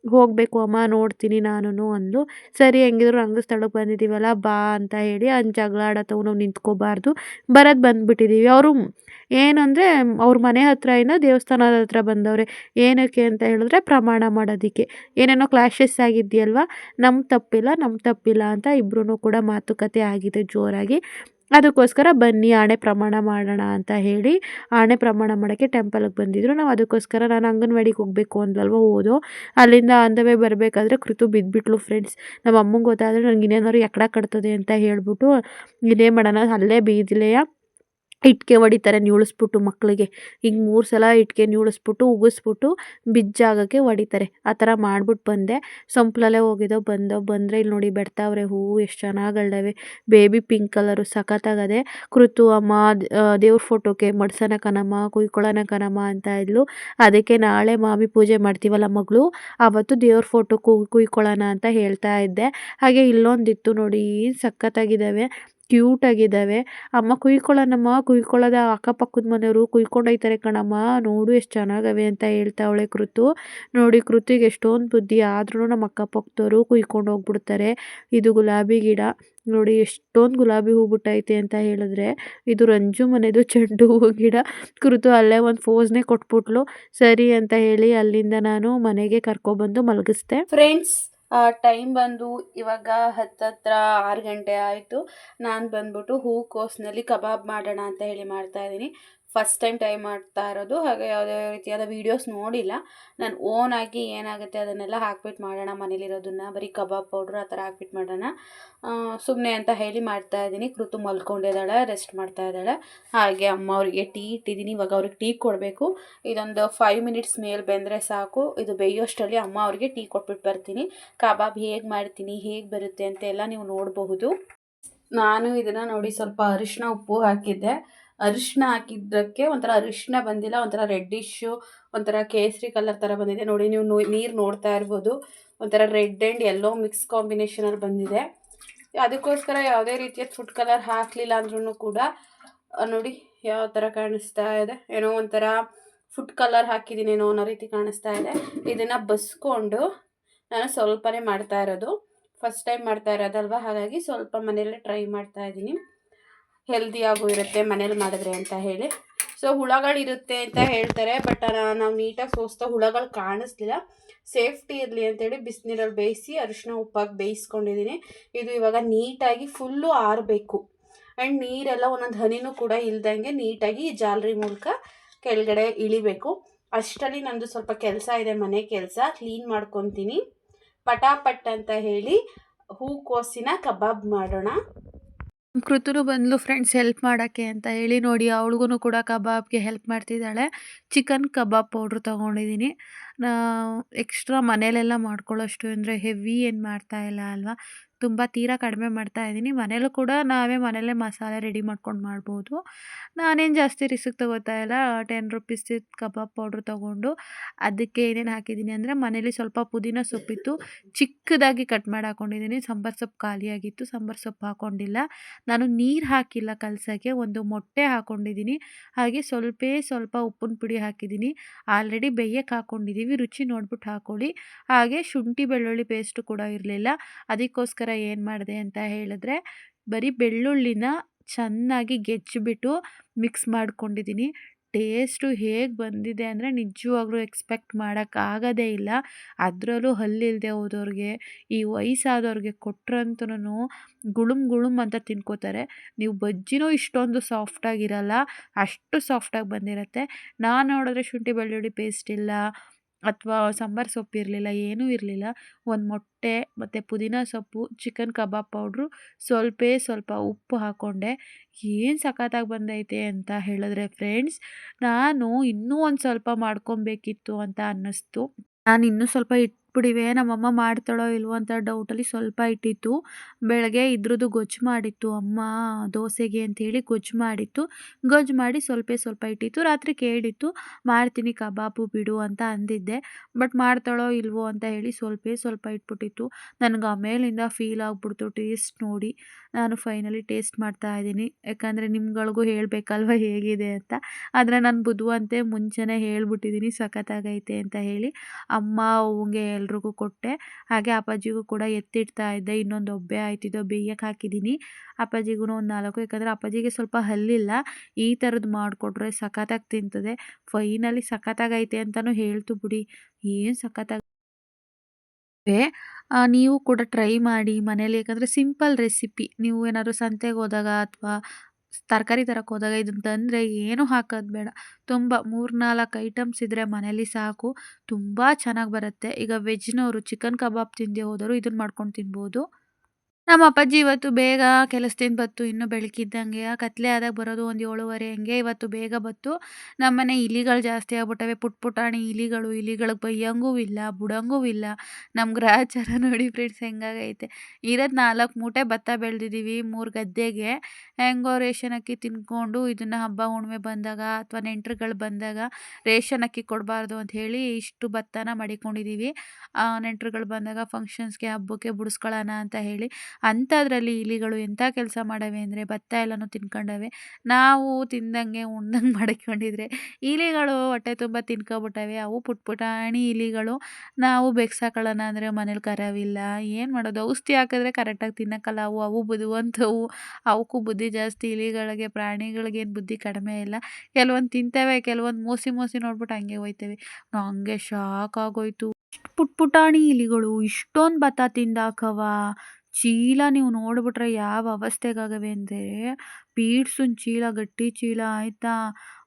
ಹೋಗಬೇಕು ಅಮ್ಮ, ನೋಡ್ತೀನಿ ನಾನು ಅಂದ್ಲು. ಸರಿ, ಹೆಂಗಿದ್ರು ರಂಗಸ್ಥಳಕ್ಕೆ ಬಂದಿದ್ದೀವಲ್ಲ ಬಾ ಅಂತ ಹೇಳಿ ಅಲ್ಲಿ ಜಗಳ ನಾವು ನಿಂತ್ಕೋಬಾರ್ದು. ಬರೋದು ಬಂದುಬಿಟ್ಟಿದ್ದೀವಿ ಅವರು ಏನಂದರೆ, ಅವ್ರ ಮನೆ ಹತ್ರದಿಂದ ದೇವಸ್ಥಾನದ ಹತ್ರ ಬಂದವ್ರೆ, ಏನಕ್ಕೆ ಅಂತ ಹೇಳಿದ್ರೆ ಪ್ರಮಾಣ ಮಾಡೋದಕ್ಕೆ. ಏನೇನೋ ಕ್ಲಾಶಸ್ ಆಗಿದೆಯಲ್ವ ನಮ್ಮ ತಪ್ಪಿಲ್ಲ ನಮ್ಮ ತಪ್ಪಿಲ್ಲ ಅಂತ ಇಬ್ಬರೂ ಕೂಡ ಮಾತುಕತೆ ಆಗಿದೆ ಜೋರಾಗಿ. ಅದಕ್ಕೋಸ್ಕರ ಬನ್ನಿ, ಆಣೆ ಪ್ರಮಾಣ ಮಾಡೋಣ ಅಂತ ಹೇಳಿ, ಆಣೆ ಪ್ರಮಾಣ ಮಾಡೋಕ್ಕೆ ಟೆಂಪಲ್ಗೆ ಬಂದಿದ್ರು. ನಾವು ಅದಕ್ಕೋಸ್ಕರ ನಾನು ಅಂಗನವಾಡಿಗೆ ಹೋಗಬೇಕು ಅಂದಲ್ವ ಹೋದೋ ಅಲ್ಲಿಂದ ಅಂದವೇ ಬರಬೇಕಾದ್ರೆ ಕೃತು ಬಿದ್ದುಬಿಟ್ಲು ಫ್ರೆಂಡ್ಸ್ ನಮ್ಮ ಅಮ್ಮಂಗೆ ಗೊತ್ತಾದರೆ ನನಗೆ ಇನ್ನೇನಾದ್ರು ಎಕ್ಕಡ ಕಟ್ತದೆ ಅಂತ ಹೇಳ್ಬಿಟ್ಟು ಇದೇ ಮಾಡೋಣ, ಅಲ್ಲೇ ಬೀದಿಲೆಯ? ಇಟ್ಕೆ ಹೊಡಿತಾರೆ ನ್ಯೂಳಿಸ್ಬಿಟ್ಟು ಮಕ್ಕಳಿಗೆ ಹಿಂಗೆ ಮೂರು ಸಲ ಇಟ್ಕೆ ನ್ಯೂಳಿಸ್ಬಿಟ್ಟು ಉಗಿಸ್ಬಿಟ್ಟು ಬಿಜ್ಜಾಗೋಕ್ಕೆ ಜಾಗಕ್ಕೆ ಹೊಡಿತಾರೆ. ಆ ಥರ ಮಾಡ್ಬಿಟ್ಟು ಬಂದೆ. ಸಂಪ್ಲಲ್ಲೇ ಹೋಗಿದ್ದೋ ಬಂದೋ ಬಂದರೆ ಇಲ್ಲಿ ನೋಡಿ ಬೆಡ್ತಾವ್ರೆ ಹೂವು ಎಷ್ಟು ಚೆನ್ನಾಗಿ ಬೇಬಿ ಪಿಂಕ್ ಕಲರು ಸಖತ್ತಾಗದೆ. ಕೃತು, ಅಮ್ಮ ದೇವ್ರ ಫೋಟೋಕ್ಕೆ ಮಡ್ಸೋಣ ಕನಮ್ಮ ಕುಯ್ಕೊಳ್ಳೋಣ ಕಣಮ್ಮ ಅಂತ ಇದ್ಲು. ಅದಕ್ಕೆ ನಾಳೆ ಮಾಮಿ ಪೂಜೆ ಮಾಡ್ತೀವಲ್ಲ ಮಗಳು ಆವತ್ತು ದೇವ್ರ ಫೋಟೋ ಕುಯ್ಕೊಳ್ಳೋಣ ಅಂತ ಹೇಳ್ತಾ ಇದ್ದೆ. ಹಾಗೆ ಇಲ್ಲೊಂದಿತ್ತು ನೋಡಿ, ಸಖತ್ತಾಗಿದ್ದಾವೆ. ಕ್ಯೂಟಾಗಿದ್ದಾವೆ ಅಮ್ಮ ಕುಯ್ಕೊಳ್ಳೋಣಮ್ಮ ಕುಯ್ಕೊಳ್ಳೋದ ಅಕ್ಕಪಕ್ಕದ ಮನೆಯವರು ಕುಯ್ಕೊಂಡೋಯ್ತಾರೆ ಕಣಮ್ಮ. ನೋಡು ಎಷ್ಟು ಚೆನ್ನಾಗವೆ ಅಂತ ಹೇಳ್ತಾವಳೆ ಕೃತು. ನೋಡಿ ಕೃತಿಗೆ ಎಷ್ಟೊಂದು ಬುದ್ಧಿ ಆದ್ರೂ ನಮ್ಮ ಅಕ್ಕಪಕ್ಕದವರು ಕುಯ್ಕೊಂಡು ಹೋಗ್ಬಿಡ್ತಾರೆ. ಇದು ಗುಲಾಬಿ ಗಿಡ. ನೋಡಿ ಎಷ್ಟೊಂದು ಗುಲಾಬಿ ಹೂ ಬಿಟ್ಟೈತೆ ಅಂತ ಹೇಳಿದ್ರೆ, ಇದು ರಂಜು ಮನೆದು ಚೆಂಡು ಹೂವು ಗಿಡ. ಕೃತು ಅಲ್ಲೇ ಒಂದು ಫೋಸ್ನೇ ಕೊಟ್ಬಿಟ್ಲು. ಸರಿ ಅಂತ ಹೇಳಿ ಅಲ್ಲಿಂದ ನಾನು ಮನೆಗೆ ಕರ್ಕೊಬಂದು ಮಲಗಿಸ್ದೆ. ಫ್ರೆಂಡ್ಸ್ ಟೈಮ್ ಬಂದು ಇವಾಗ ಹತ್ತತ್ರ ಆರು ಗಂಟೆ ಆಯಿತು. ನಾನು ಬಂದ್ಬಿಟ್ಟು ಹೂಕೋಸಿನಲ್ಲಿ ಕಬಾಬ್ ಮಾಡೋಣ ಅಂತ ಹೇಳಿ ಮಾಡ್ತಾ ಇದ್ದೀನಿ. ಫಸ್ಟ್ ಟೈಮ್ ಟ್ರೈ ಮಾಡ್ತಾ ಇರೋದು. ಹಾಗೆ ಯಾವುದೇ ರೀತಿಯಾದ ವೀಡಿಯೋಸ್ ನೋಡಿಲ್ಲ. ನಾನು ಓನಾಗಿ ಏನಾಗುತ್ತೆ ಅದನ್ನೆಲ್ಲ ಹಾಕ್ಬಿಟ್ಟು ಮಾಡೋಣ, ಮನೇಲಿರೋದನ್ನು, ಬರೀ ಕಬಾಬ್ ಪೌಡ್ರ್ ಆ ಥರ ಹಾಕ್ಬಿಟ್ಟು ಮಾಡೋಣ. ಸುಮ್ಮನೆ ಅಂತ ಹೇಳಿ ಮಾಡ್ತಾ ಇದ್ದೀನಿ. ಕೃತು ಮಲ್ಕೊಂಡಿದ್ದಾಳೆ ರೆಸ್ಟ್ ಮಾಡ್ತಾ ಇದ್ದಾಳೆ. ಹಾಗೆ ಅಮ್ಮ ಅವರಿಗೆ ಟೀ ಇಟ್ಟಿದ್ದೀನಿ. ಇವಾಗ ಅವ್ರಿಗೆ ಟೀ ಕೊಡಬೇಕು. ಇದೊಂದು ಫೈವ್ ಮಿನಿಟ್ಸ್ ಮೇಲೆ ಬೆಂದರೆ ಸಾಕು. ಇದು ಬೇಯೋಷ್ಟರಲ್ಲಿ ಅಮ್ಮ ಅವ್ರಿಗೆ ಟೀ ಕೊಟ್ಬಿಟ್ಟು ಬರ್ತೀನಿ. ಕಬಾಬ್ ಹೇಗೆ ಮಾಡ್ತೀನಿ, ಹೇಗೆ ಬರುತ್ತೆ ಅಂತೆಲ್ಲ ನೀವು ನೋಡಬಹುದು. ನಾನು ಇದನ್ನು ನೋಡಿ ಸ್ವಲ್ಪ ಅರಿಶಿನ ಉಪ್ಪು ಹಾಕಿದ್ದೆ. ಅರಿಶಿನ ಹಾಕಿದ್ದಕ್ಕೆ ಒಂಥರ ಅರಿಶಿನ ಬಂದಿಲ್ಲ, ಒಂಥರ ರೆಡ್ಡಿಶು ಒಂಥರ ಕೇಸರಿ ಕಲರ್ ಥರ ಬಂದಿದೆ. ನೋಡಿ, ನೀವು ನೀರು ನೋಡ್ತಾ ಇರ್ಬೋದು. ಒಂಥರ ರೆಡ್ ಆ್ಯಂಡ್ ಎಲ್ಲೋ ಮಿಕ್ಸ್ ಕಾಂಬಿನೇಷನಲ್ಲಿ ಬಂದಿದೆ. ಅದಕ್ಕೋಸ್ಕರ ಯಾವುದೇ ರೀತಿಯ ಫುಡ್ ಕಲರ್ ಹಾಕಲಿಲ್ಲ ಅಂದ್ರೂ ಕೂಡ ನೋಡಿ ಯಾವ ಥರ ಕಾಣಿಸ್ತಾ ಇದೆ. ಏನೋ ಒಂಥರ ಫುಡ್ ಕಲರ್ ಹಾಕಿದ್ದೀನೇನೋ ಅನ್ನೋ ರೀತಿ ಕಾಣಿಸ್ತಾ ಇದೆ. ಇದನ್ನು ಬಸ್ಕೊಂಡು ನಾನು ಸ್ವಲ್ಪನೇ ಮಾಡ್ತಾ ಇರೋದು. ಫಸ್ಟ್ ಟೈಮ್ ಮಾಡ್ತಾ ಇರೋದಲ್ವ? ಹಾಗಾಗಿ ಸ್ವಲ್ಪ ಮನೆಯಲ್ಲೇ ಟ್ರೈ ಮಾಡ್ತಾ ಇದ್ದೀನಿ. ಹೆಲ್ದಿಯಾಗೂ ಇರುತ್ತೆ ಮನೇಲಿ ಮಾಡಿದ್ರೆ ಅಂತ ಹೇಳಿ. ಸೊ ಹುಳಗಳಿರುತ್ತೆ ಅಂತ ಹೇಳ್ತಾರೆ ಬಟ್ ನಾವು ನೀಟಾಗಿ ಸೋಸ್ತಾ ಹುಳಗಳು ಕಾಣಿಸ್ಲಿಲ್ಲ. ಸೇಫ್ಟಿ ಇರಲಿ ಅಂತೇಳಿ ಬಿಸಿನೀರಲ್ಲಿ ಬೇಯಿಸಿ ಅರಿಶಿನ ಉಪ್ಪಾಗಿ ಬೇಯಿಸ್ಕೊಂಡಿದ್ದೀನಿ ಇದು ಇವಾಗ ನೀಟಾಗಿ ಫುಲ್ಲು ಆರಬೇಕು. ಆ್ಯಂಡ್ ನೀರೆಲ್ಲ ಒಂದೊಂದು ಹನಿನೂ ಕೂಡ ಇಲ್ದಂಗೆ ನೀಟಾಗಿ ಜಾಲರಿ ಮೂಲಕ ಕೆಳಗಡೆ ಇಳಿಬೇಕು. ಅಷ್ಟರಲ್ಲಿ ನಂದು ಸ್ವಲ್ಪ ಕೆಲಸ ಇದೆ, ಮನೆ ಕೆಲಸ. ಕ್ಲೀನ್ ಮಾಡ್ಕೊತೀನಿ. ಪಟಾಪಟ್ ಅಂತ ಹೇಳಿ ಹೂಕೋಸಿನ ಕಬಾಬ್ ಮಾಡೋಣ. ಕೃತುನು ಬಂದ್ಲು ಫ್ರೆಂಡ್ಸ್ ಹೆಲ್ಪ್ ಮಾಡೋಕ್ಕೆ ಅಂತ ಹೇಳಿ ನೋಡಿ ಅವಳಿಗೂ ಕೂಡ ಕಬಾಬ್ಗೆ ಹೆಲ್ಪ್ ಮಾಡ್ತಿದ್ದಾಳೆ. ಚಿಕನ್ ಕಬಾಬ್ ಪೌಡ್ರ್ ತೊಗೊಂಡಿದ್ದೀನಿ ಎಕ್ಸ್ಟ್ರಾ ಮನೇಲೆಲ್ಲ ಮಾಡ್ಕೊಳ್ಳೋಷ್ಟು ಅಂದರೆ ಹೆವಿ ಏನು ಮಾಡ್ತಾ ಇಲ್ಲ ಅಲ್ವಾ? ತುಂಬ ತೀರ ಕಡಿಮೆ ಮಾಡ್ತಾ ಇದ್ದೀನಿ. ಮನೇಲೂ ಕೂಡ ನಾವೇ ಮನೆಯಲ್ಲೇ ಮಸಾಲೆ ರೆಡಿ ಮಾಡ್ಕೊಂಡು ಮಾಡ್ಬೋದು. ನಾನೇನು ಜಾಸ್ತಿ ರಿಸ್ಕ್ ತೊಗೋತಾ ಇಲ್ಲ. ಟೆನ್ ರುಪೀಸ್ ಕಬಾಬ್ ಪೌಡ್ರ್ ತೊಗೊಂಡು ಅದಕ್ಕೆ ಏನೇನು ಹಾಕಿದ್ದೀನಿ ಅಂದರೆ ಮನೇಲಿ ಸ್ವಲ್ಪ ಪುದೀನ ಸೊಪ್ಪಿತ್ತು ಚಿಕ್ಕದಾಗಿ ಕಟ್ ಮಾಡಿ ಹಾಕ್ಕೊಂಡಿದ್ದೀನಿ ಸಾಂಬಾರು ಸೊಪ್ಪು ಖಾಲಿಯಾಗಿತ್ತು. ಸಾಂಬಾರು ಸೊಪ್ಪು ಹಾಕ್ಕೊಂಡಿಲ್ಲ ನಾನು ನೀರು ಹಾಕಿಲ್ಲ ಕಲಸೋಕ್ಕೆ. ಒಂದು ಮೊಟ್ಟೆ ಹಾಕ್ಕೊಂಡಿದ್ದೀನಿ ಹಾಗೆ ಸ್ವಲ್ಪ ಸ್ವಲ್ಪ ಉಪ್ಪಿನ ಪುಡಿ ಹಾಕಿದ್ದೀನಿ. ಆಲ್ರೆಡಿ ಬೇಯಕ್ಕೆ ಹಾಕ್ಕೊಂಡಿದ್ದೀವಿ ರುಚಿ ನೋಡ್ಬಿಟ್ಟು ಹಾಕ್ಕೊಳ್ಳಿ ಹಾಗೆ ಶುಂಠಿ ಬೆಳ್ಳುಳ್ಳಿ ಪೇಸ್ಟು ಕೂಡ ಇರಲಿಲ್ಲ. ಅದಕ್ಕೋಸ್ಕರ ಏನು ಮಾಡಿದೆ ಅಂತ ಹೇಳಿದ್ರೆ, ಬರೀ ಬೆಳ್ಳುಳ್ಳಿನ ಚೆನ್ನಾಗಿ ಗೆಜ್ಜಿಬಿಟ್ಟು ಮಿಕ್ಸ್ ಮಾಡ್ಕೊಂಡಿದ್ದೀನಿ ಟೇಸ್ಟು ಹೇಗೆ ಬಂದಿದೆ ಅಂದರೆ ನಿಜವಾಗ್ಲೂ ಎಕ್ಸ್ಪೆಕ್ಟ್ ಮಾಡೋಕ್ಕಾಗೋದೇ ಇಲ್ಲ. ಅದರಲ್ಲೂ ಹಲ್ಲಿಲ್ಲದೆ ಹೋದವ್ರಿಗೆ ಈ ವಯಸ್ಸಾದವ್ರಿಗೆ ಕೊಟ್ರಂತೂ ಗುಳುಮ್ ಗುಳುಮ್ ಅಂತ ತಿನ್ಕೋತಾರೆ. ನೀವು ಬಜ್ಜಿನೂ ಇಷ್ಟೊಂದು ಸಾಫ್ಟಾಗಿರಲ್ಲ, ಅಷ್ಟು ಸಾಫ್ಟಾಗಿ ಬಂದಿರುತ್ತೆ. ನಾನು ನೋಡಿದ್ರೆ ಶುಂಠಿ ಬೆಳ್ಳುಳ್ಳಿ ಪೇಸ್ಟ್ ಇಲ್ಲ ಅಥವಾ ಸಾಂಬಾರು ಸೊಪ್ಪು ಇರಲಿಲ್ಲ, ಏನೂ ಇರಲಿಲ್ಲ. ಒಂದು ಮೊಟ್ಟೆ, ಮತ್ತು ಪುದೀನ ಸೊಪ್ಪು, ಚಿಕನ್ ಕಬಾಬ್ ಪೌಡ್ರು, ಸ್ವಲ್ಪೇ ಸ್ವಲ್ಪ ಉಪ್ಪು ಹಾಕ್ಕೊಂಡೆ ಏನು ಸಖತ್ತಾಗಿ ಬಂದೈತೆ ಅಂತ ಹೇಳಿದ್ರೆ ಫ್ರೆಂಡ್ಸ್, ನಾನು ಇನ್ನೂ ಒಂದು ಸ್ವಲ್ಪ ಮಾಡ್ಕೊಬೇಕಿತ್ತು ಅಂತ ಅನ್ನಿಸ್ತು. ನಾನು ಇನ್ನೂ ಸ್ವಲ್ಪ ಇಟ್ಟು ಬಿಡಿವೆ ನಮ್ಮಮ್ಮ ಮಾಡ್ತಾಳೋ ಇಲ್ವೋ ಅಂತ ಡೌಟಲ್ಲಿ ಸ್ವಲ್ಪ ಇಟ್ಟಿತ್ತು. ಬೆಳಗ್ಗೆ ಇದ್ರದ್ದು ಗೊಜ್ಜು ಮಾಡಿತ್ತು. ಅಮ್ಮ, ದೋಸೆಗೆ ಅಂಥೇಳಿ ಗೊಜ್ಜು ಮಾಡಿತ್ತು. ಗೊಜ್ಜು ಮಾಡಿ ಸ್ವಲ್ಪ ಸ್ವಲ್ಪ ಇಟ್ಟಿತ್ತು. ರಾತ್ರಿ ಕೇಳಿತ್ತು, ಮಾಡ್ತೀನಿ ಕಬಾಬು ಬಿಡು ಅಂತ ಅಂದಿದ್ದೆ. ಬಟ್ ಮಾಡ್ತಾಳೋ ಇಲ್ವೋ ಅಂತ ಹೇಳಿ ಸ್ವಲ್ಪ ಸ್ವಲ್ಪ ಇಟ್ಬಿಟ್ಟಿತ್ತು. ನನಗೆ ಆಮೇಲಿಂದ ಫೀಲ್ ಆಗ್ಬಿಡ್ತು ಟೇಸ್ಟ್ ನೋಡಿ. ನಾನು ಫೈನಲಿ ಟೇಸ್ಟ್ ಮಾಡ್ತಾ ಇದ್ದೀನಿ. ಯಾಕಂದರೆ ನಿಮ್ಗಳಿಗೂ ಹೇಳಬೇಕಲ್ವ ಹೇಗಿದೆ ಅಂತ. ಆದರೆ ನಾನು ಬುದ್ಧವಂತೆ ಮುಂಚೆನೇ ಹೇಳ್ಬಿಟ್ಟಿದ್ದೀನಿ, ಸಖತ್ತಾಗೈತೆ ಅಂತ ಹೇಳಿ. ಅಮ್ಮ, ಅವಂಗೆ ಎಲ್ರಿಗೂ ಕೊಟ್ಟೆ. ಹಾಗೆ ಅಪ್ಪಾಜಿಗೂ ಕೂಡ ಎತ್ತಿಡ್ತಾ ಇದ್ದೆ. ಇನ್ನೊಂದು ಒಬ್ಬೆ ಆಯ್ತಿದ್ದೋ ಬೇಯಕ್ಕೆ ಹಾಕಿದ್ದೀನಿ. ಅಪ್ಪಾಜಿಗೂ ಒಂದು ನಾಲ್ಕು. ಯಾಕಂದರೆ ಅಪ್ಪಾಜಿಗೆ ಸ್ವಲ್ಪ ಹಲ್ಲಿಲ್ಲ. ಈ ಥರದ್ದು ಮಾಡಿಕೊಟ್ರೆ ಸಖತ್ತಾಗಿ ತಿಂತದೆ. ಫೈನಲಿ ಸಖತ್ತಾಗೈತೆ ಅಂತಲೂ ಹೇಳ್ತು ಬಿಡಿ. ಏನು ಸಖತ್ತಾಗಿ ನೀವು ಕೂಡ ಟ್ರೈ ಮಾಡಿ ಮನೇಲಿ. ಯಾಕಂದರೆ ಸಿಂಪಲ್ ರೆಸಿಪಿ. ನೀವು ಏನಾದರೂ ಸಂತೆಗೆ ಹೋದಾಗ ಅಥವಾ ತರಕಾರಿ ತರಕ್ಕೆ ಹೋದಾಗ ಇದನ್ನ ತಂದರೆ ಏನು ಹಾಕೋದು ಬೇಡ. ತುಂಬ ಮೂರು ನಾಲ್ಕು ಐಟಮ್ಸ್ ಇದ್ದರೆ ಮನೇಲಿ ಸಾಕು. ತುಂಬ ಚೆನ್ನಾಗಿ ಬರುತ್ತೆ. ಈಗ ವೆಜ್ನವರು ಚಿಕನ್ ಕಬಾಬ್ ತಿಂದೇ ಹೋದವರು ಇದನ್ನ ಮಾಡ್ಕೊಂಡು ತಿನ್ಬೋದು. ನಮ್ಮ ಅಪ್ಪಾಜಿ ಇವತ್ತು ಬೇಗ ಕೆಲಸದಿಂದ ಬತ್ತು ಇನ್ನೂ ಬೆಳಕಿದ್ದಂಗೆ ಕತ್ಲೆ ಆದಾಗ ಬರೋದು ಒಂದು ಏಳುವರೆ ಹಂಗೆ ಇವತ್ತು ಬೇಗ ಬತ್ತು ನಮ್ಮನೆ ಇಲಿಗಳು ಜಾಸ್ತಿ ಆಗ್ಬಿಟ್ಟವೆ. ಪುಟ್ ಪುಟಾಣಿ ಇಲಿಗಳು, ಇಲಿಗಳಿಗೆ ಬೈಯಂಗೂ ಇಲ್ಲ, ಬುಡಂಗೂ ಇಲ್ಲ. ನಮ್ಮ ಗ್ರಹಚಾರ ನೋಡಿ ಫ್ರೆಂಡ್ಸ್ ಹೆಂಗಾಗೈತೆ. ಇರೋದು ನಾಲ್ಕು ಮೂಟೆ ಭತ್ತ ಬೆಳೆದಿದ್ದೀವಿ ಮೂರು ಗದ್ದೆಗೆ. ಹೆಂಗೋ ರೇಷನ್ ಅಕ್ಕಿ ತಿನ್ಕೊಂಡು ಇದನ್ನು ಹಬ್ಬ ಹುಣ್ಮೆ ಬಂದಾಗ ಅಥವಾ ನೆಂಟ್ರುಗಳು ಬಂದಾಗ ರೇಷನ್ ಅಕ್ಕಿ ಕೊಡಬಾರ್ದು ಅಂತ ಹೇಳಿ ಇಷ್ಟು ಭತ್ತನ ಮಡಿಕೊಂಡಿದ್ದೀವಿ ನೆಂಟ್ರುಗಳು ಬಂದಾಗ ಫಂಕ್ಷನ್ಸ್ಗೆ ಹಬ್ಬಕ್ಕೆ ಬಿಡಿಸ್ಕೊಳ್ಳೋಣ ಅಂತ ಹೇಳಿ ಅಂಥದ್ರಲ್ಲಿ ಇಲಿಗಳು ಎಂಥ ಕೆಲಸ ಮಾಡವೆ ಅಂದರೆ ಭತ್ತ ಎಲ್ಲನೂ ತಿನ್ಕೊಂಡವೆ. ನಾವು ತಿಂದಂಗೆ ಉಣ್ದಂಗೆ ಮಾಡಿಕೊಂಡಿದ್ರೆ ಇಲಿಗಳು ಹೊಟ್ಟೆ ತುಂಬ ತಿನ್ಕೊಬಿಟ್ಟವೆ. ಅವು ಪುಟ್ ಪುಟಾಣಿ ಇಲಿಗಳು. ನಾವು ಬೆಕ್ಸಾಕೊಳ್ಳೋಣ ಅಂದರೆ ಮನೇಲಿ ಕರವಿಲ್ಲ. ಏನು ಮಾಡೋದು? ಔಷಧಿ ಹಾಕಿದ್ರೆ ಕರೆಕ್ಟಾಗಿ ತಿನ್ನೋಕ್ಕಲ್ಲ. ಅವು ಅವು ಬುದ್ಧಿವಂತವು. ಅವಕ್ಕೂ ಬುದ್ಧಿ ಜಾಸ್ತಿ. ಇಲಿಗಳಿಗೆ ಪ್ರಾಣಿಗಳಿಗೇನು ಬುದ್ಧಿ ಕಡಿಮೆ ಇಲ್ಲ. ಕೆಲವೊಂದು ತಿಂತವೆ, ಕೆಲವೊಂದು ಮೋಸಿ ಮೋಸಿ ನೋಡ್ಬಿಟ್ಟು ಹಂಗೆ ಹೋಯ್ತವೆ. ನನಗೆ ಶಾಕ್ ಆಗೋಯ್ತು. ಪುಟ್ ಪುಟಾಣಿ ಇಲಿಗಳು, ಇಷ್ಟೊಂದು ಭತ್ತ ತಿಂದಾಕವ ಚೀಲ ನೀವು ನೋಡಿಬಿಟ್ರೆ ಯಾವ ಅವಸ್ಥೆಗಾಗವೆ ಅಂದರೆ ಪೀಡ್ಸುನ್ ಚೀಲ, ಗಟ್ಟಿ ಚೀಲ ಆಯಿತಾ?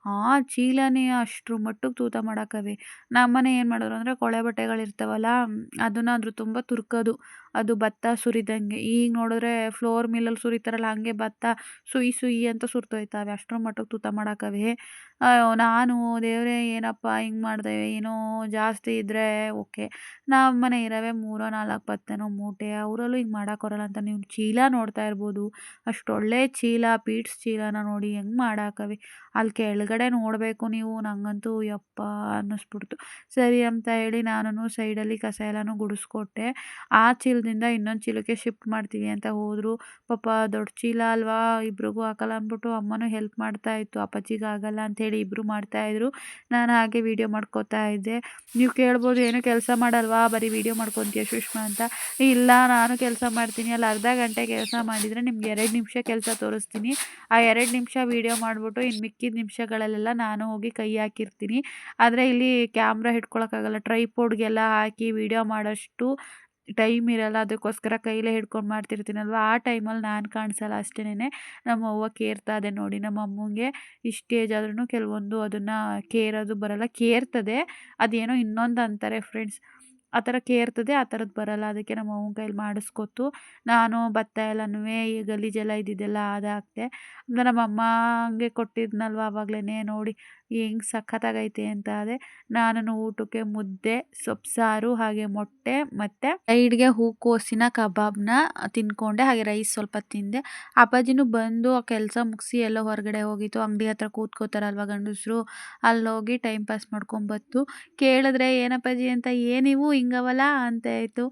ಆ ಚೀಲನೇ ಅಷ್ಟರ ಮಟ್ಟಕ್ಕೆ ತೂತ ಮಾಡಾಕವೆ ನಮ್ಮನೆ ಏನು ಮಾಡಿದ್ರು ಅಂದರೆ ಕೊಳೆ ಬಟ್ಟೆಗಳಿರ್ತಾವಲ್ಲ ಅದನ್ನು ಅದ್ರ ತುಂಬ ತುರ್ಕೋದು. ಅದು ಭತ್ತ ಸುರಿದಂಗೆ. ಈಗ ನೋಡಿದ್ರೆ ಫ್ಲೋರ್ ಮಿಲ್ಲಲ್ಲಿ ಸುರಿತಾರಲ್ಲ, ಹಾಗೆ ಭತ್ತ ಸುಯಿ ಸುಯಿ ಅಂತ ಸುರ್ತೋಯ್ತಾವೆ ಅಷ್ಟರ ಮಟ್ಟಕ್ಕೆ ತೂತ ಮಾಡಾಕವೆ. ನಾನು ದೇವರೇ ಏನಪ್ಪ ಹಿಂಗೆ ಮಾಡಿದೆ ಏನೋ ಜಾಸ್ತಿ ಇದ್ದರೆ ಓಕೆ. ನಮ್ಮ ಮನೆ ಇರೋವೆ ಮೂರೋ, ನಾಲ್ಕು ಭತ್ತನೋ ಮೂಟೆ ಅವರಲ್ಲೂ ಹಿಂಗೆ ಮಾಡೋಕ್ಕೋರಲ್ಲ ಅಂತ ನೀವು ಚೀಲ ನೋಡ್ತಾ ಇರ್ಬೋದು. ಅಷ್ಟೊಳ್ಳೆ ಚೀಲ, ಪೀಟ್ಸ್ ಚೀಲನ ನೋಡಿ ಹೆಂಗೆ ಮಾಡಾಕವೆ. ಅಲ್ಲಿ ಕೆಳಗಡೆ ನೋಡಬೇಕು ನೀವು ನನಗಂತೂ ಯಪ್ಪ ಅನ್ನಿಸ್ಬಿಡ್ತು. ಸರಿ ಅಂತ ಹೇಳಿ ನಾನು ಸೈಡಲ್ಲಿ ಕಸ ಎಲ್ಲನೂ ಗುಡಿಸ್ಕೊಟ್ಟೆ. ಆ ಚೀಲದಿಂದ ಇನ್ನೊಂದು ಚೀಲಕ್ಕೆ ಶಿಫ್ಟ್ ಮಾಡ್ತೀವಿ ಅಂತ ಹೋದರು. ಪಾಪ ದೊಡ್ಡ ಚೀಲ ಅಲ್ವಾ? ಇಬ್ರಿಗೂ ಹಾಕಲ್ಲ ಅಂದ್ಬಿಟ್ಟು ಅಮ್ಮನೂ ಹೆಲ್ಪ್ ಮಾಡ್ತಾ ಇತ್ತು. ಅಪ್ಪಾಜಿಗೆ ಆಗಲ್ಲ ಅಂಥೇಳಿ ಇಬ್ಬರು ಮಾಡ್ತಾಯಿದ್ರು ನಾನು ಹಾಗೆ ವೀಡಿಯೋ ಮಾಡ್ಕೋತಾ ಇದ್ದೆ. ನೀವು ಕೇಳ್ಬೋದು, ಏನೂ ಕೆಲಸ ಮಾಡಲ್ವಾ? ಬರೀ ವೀಡಿಯೋ ಮಾಡ್ಕೊತೀಯ ಸುಷ್ಮಾ ಅಂತ. ಇಲ್ಲ, ನಾನು ಕೆಲಸ ಮಾಡ್ತೀನಿ. ಅಲ್ಲಿ ಅರ್ಧ ಗಂಟೆ ಕೆಲಸ ಮಾಡಿದರೆ ನಿಮ್ಗೆ ಎರಡು ನಿಮಿಷ ಕೆಲಸ ತೋರಿಸ್ತೀನಿ. ಆ ಎರಡು ನಿಮಿಷ ವೀಡಿಯೋ ಮಾಡಿಬಿಟ್ಟು ಇನ್ನು ಮಿಕ್ಕಿದ ನಿಮಿಷಗಳಲ್ಲೆಲ್ಲ ನಾನು ಹೋಗಿ ಕೈ ಹಾಕಿರ್ತೀನಿ. ಆದರೆ ಇಲ್ಲಿ ಕ್ಯಾಮ್ರಾ ಹಿಡ್ಕೊಳಕ್ಕಾಗಲ್ಲ. ಟ್ರೈಪೋಡ್ಗೆಲ್ಲ ಹಾಕಿ ವೀಡಿಯೋ ಮಾಡೋಷ್ಟು ಟೈಮ್ ಇರಲ್ಲ, ಅದಕ್ಕೋಸ್ಕರ ಕೈಲೇ ಹಿಡ್ಕೊಂಡು ಮಾಡ್ತಿರ್ತೀನಲ್ವ? ಆ ಟೈಮಲ್ಲಿ ನಾನು ಕಾಣಿಸಲ್ಲ ಅಷ್ಟೇನೆ ನಮ್ಮ ಅವ್ವ ಕೇರ್ತಾ ಇದೆ ನೋಡಿ, ನಮ್ಮ ಅಮ್ಮಂಗೆ ಇಷ್ಟು ಏಜ್ ಆದ್ರೂ ಕೆಲವೊಂದು ಅದನ್ನು ಕೇರೋದು ಬರಲ್ಲ. ಕೇರ್ತದೆ, ಅದೇನೋ ಇನ್ನೊಂದು ಅಂತಾರೆ ಫ್ರೆಂಡ್ಸ್. ಆ ಥರ ಕೇರ್ತದೆ, ಆ ಥರದ್ದು ಬರಲ್ಲ. ಅದಕ್ಕೆ ನಮ್ಮ ಅವ್ವನ ಕೈಲಿ ಮಾಡಿಸ್ಕೊತು ನಾನು ಭತ್ತ ಎಲ್ಲನೂ ಈ ಗಲೀಜೆಲ್ಲ ಇದ್ದಿದ್ದೆಲ್ಲ ಅದಾಗ್ತೆ ಅಂದರೆ ನಮ್ಮ ಅಮ್ಮ ಹಂಗೆ ಕೊಟ್ಟಿದ್ನಲ್ವ ಆವಾಗಲೇ ನೋಡಿ. ಹೆಂಗೆ ಸಖತ್ತಾಗೈತೆ ಅಂತ ಅದೇ ನಾನು ಊಟಕ್ಕೆ ಮುದ್ದೆ ಸೊಪ್ಪು ಸಾರು ಹಾಗೆ ಮೊಟ್ಟೆ ಮತ್ತು ಸೈಡ್ಗೆ ಹೂಕೋಸಿನ ಕಬಾಬ್ನ ತಿನ್ಕೊಂಡೆ, ಹಾಗೆ ರೈಸ್ ಸ್ವಲ್ಪ ತಿಂದೆ. ಅಪ್ಪಾಜಿನೂ ಬಂದು ಆ ಕೆಲಸ ಮುಗಿಸಿ ಎಲ್ಲೋ ಹೊರಗಡೆ ಹೋಗಿತ್ತು. ಅಂಗಡಿ ಹತ್ರ ಕೂತ್ಕೋತಾರಲ್ವ ಗಂಡಸರು? ಅಲ್ಲೋಗಿ ಟೈಮ್ ಪಾಸ್ ಮಾಡ್ಕೊಂಬತ್ತು ಕೇಳಿದ್ರೆ, ಏನಪ್ಪಾಜಿ ಅಂತ ಏನಿವು ಹಿಂಗವಲ್ಲ? ಅಂತ ಆಯಿತು.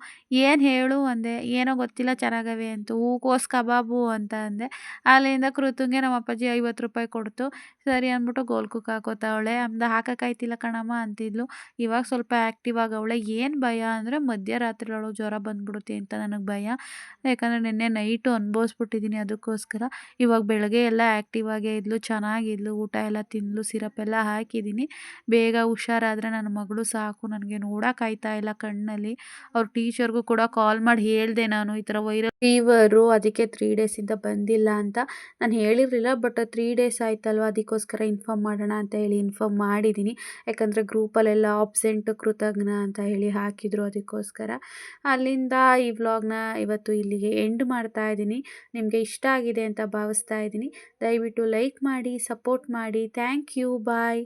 ಏನು ಹೇಳು? ಅಂದೆ. ಏನೋ ಗೊತ್ತಿಲ್ಲ ಚೆನ್ನಾಗವೆ ಅಂತ. ಹೂಕೋಸು ಕಬಾಬು ಅಂತ ಅಂದೆ. ಅಲ್ಲಿಂದ ಕೃತಂಗೆ ನಮ್ಮ ಅಪ್ಪಾಜಿ ಐವತ್ತು ರೂಪಾಯಿ ಕೊಡ್ತು. ಸರಿ ಅಂದ್ಬಿಟ್ಟು ಗೋಲ್ ಕುಕ್ ಹಾಕೋತಾವಳೆ. ಅಂದ ಹಾಕೋಕ್ಕಾಯ್ತಿಲ್ಲ ಕಣಮ್ಮ ಅಂತಿದ್ಲು. ಇವಾಗ ಸ್ವಲ್ಪ ಆ್ಯಕ್ಟಿವ್ ಆಗವಳೆ. ಏನು ಭಯ ಅಂದರೆ ಮಧ್ಯರಾತ್ರಿ ಒಳಗೆ ಜ್ವರ ಬಂದ್ಬಿಡುತ್ತೆ ಅಂತ ನನಗೆ ಭಯ. ಯಾಕಂದರೆ ನಿನ್ನೆ ನೈಟು ಅನುಭವಿಸ್ಬಿಟ್ಟಿದ್ದೀನಿ ಅದಕ್ಕೋಸ್ಕರ. ಇವಾಗ ಬೆಳಗ್ಗೆ ಎಲ್ಲ ಆ್ಯಕ್ಟಿವ್ ಆಗೇ ಇದ್ಲು, ಚೆನ್ನಾಗಿದ್ಲು. ಊಟ ಎಲ್ಲ ತಿಂದ್ಲು ಸಿರಪ್ ಎಲ್ಲ ಹಾಕಿದ್ದೀನಿ. ಬೇಗ ಹುಷಾರಾದರೆ ನನ್ನ ಮಗಳು ಸಾಕು. ನನಗೆ ನೋಡೋಕ್ಕಾಯ್ತಾ ಇಲ್ಲ ಕಣ್ಣಲ್ಲಿ. ಅವ್ರ ಟೀಚರ್ಗೂ ಕೂಡ ಕಾಲ್ ಮಾಡಿ ಹೇಳಿದೆ ನಾನು. ಈ ಥರ ವೈರಲ್ ಫೀವರು ಅದಕ್ಕೆ ತ್ರೀ ಡೇಸಿಂದ ಬಂದಿಲ್ಲ ಅಂತ. ನಾನು ಹೇಳಿರಲಿಲ್ಲ ಬಟ್ ತ್ರೀ ಡೇಸ್ ಆಯ್ತಲ್ವ? ಅದಕ್ಕೋಸ್ಕರ ಇನ್ಫಾರ್ಮ್ ಮಾಡೋಣ ಅಂತ ಹೇಳಿ ಇನ್ಫಾರ್ಮ್ ಮಾಡಿದ್ದೀನಿ ಯಾಕಂದರೆ ಗ್ರೂಪಲ್ಲೆಲ್ಲ ಆಬ್ಸೆಂಟ್ ಕೃತಜ್ಞ ಅಂತ ಹೇಳಿ ಹಾಕಿದರು ಅದಕ್ಕೋಸ್ಕರ. ಅಲ್ಲಿಂದ ಈ ವ್ಲಾಗ್ನ ಇವತ್ತು ಇಲ್ಲಿಗೆ ಎಂಡ್ ಮಾಡ್ತಾ ಇದ್ದೀನಿ. ನಿಮಗೆ ಇಷ್ಟ ಆಗಿದೆ ಅಂತ ಭಾವಿಸ್ತಾ ಇದ್ದೀನಿ. ದಯವಿಟ್ಟು ಲೈಕ್ ಮಾಡಿ ಸಪೋರ್ಟ್ ಮಾಡಿ. Thank you bye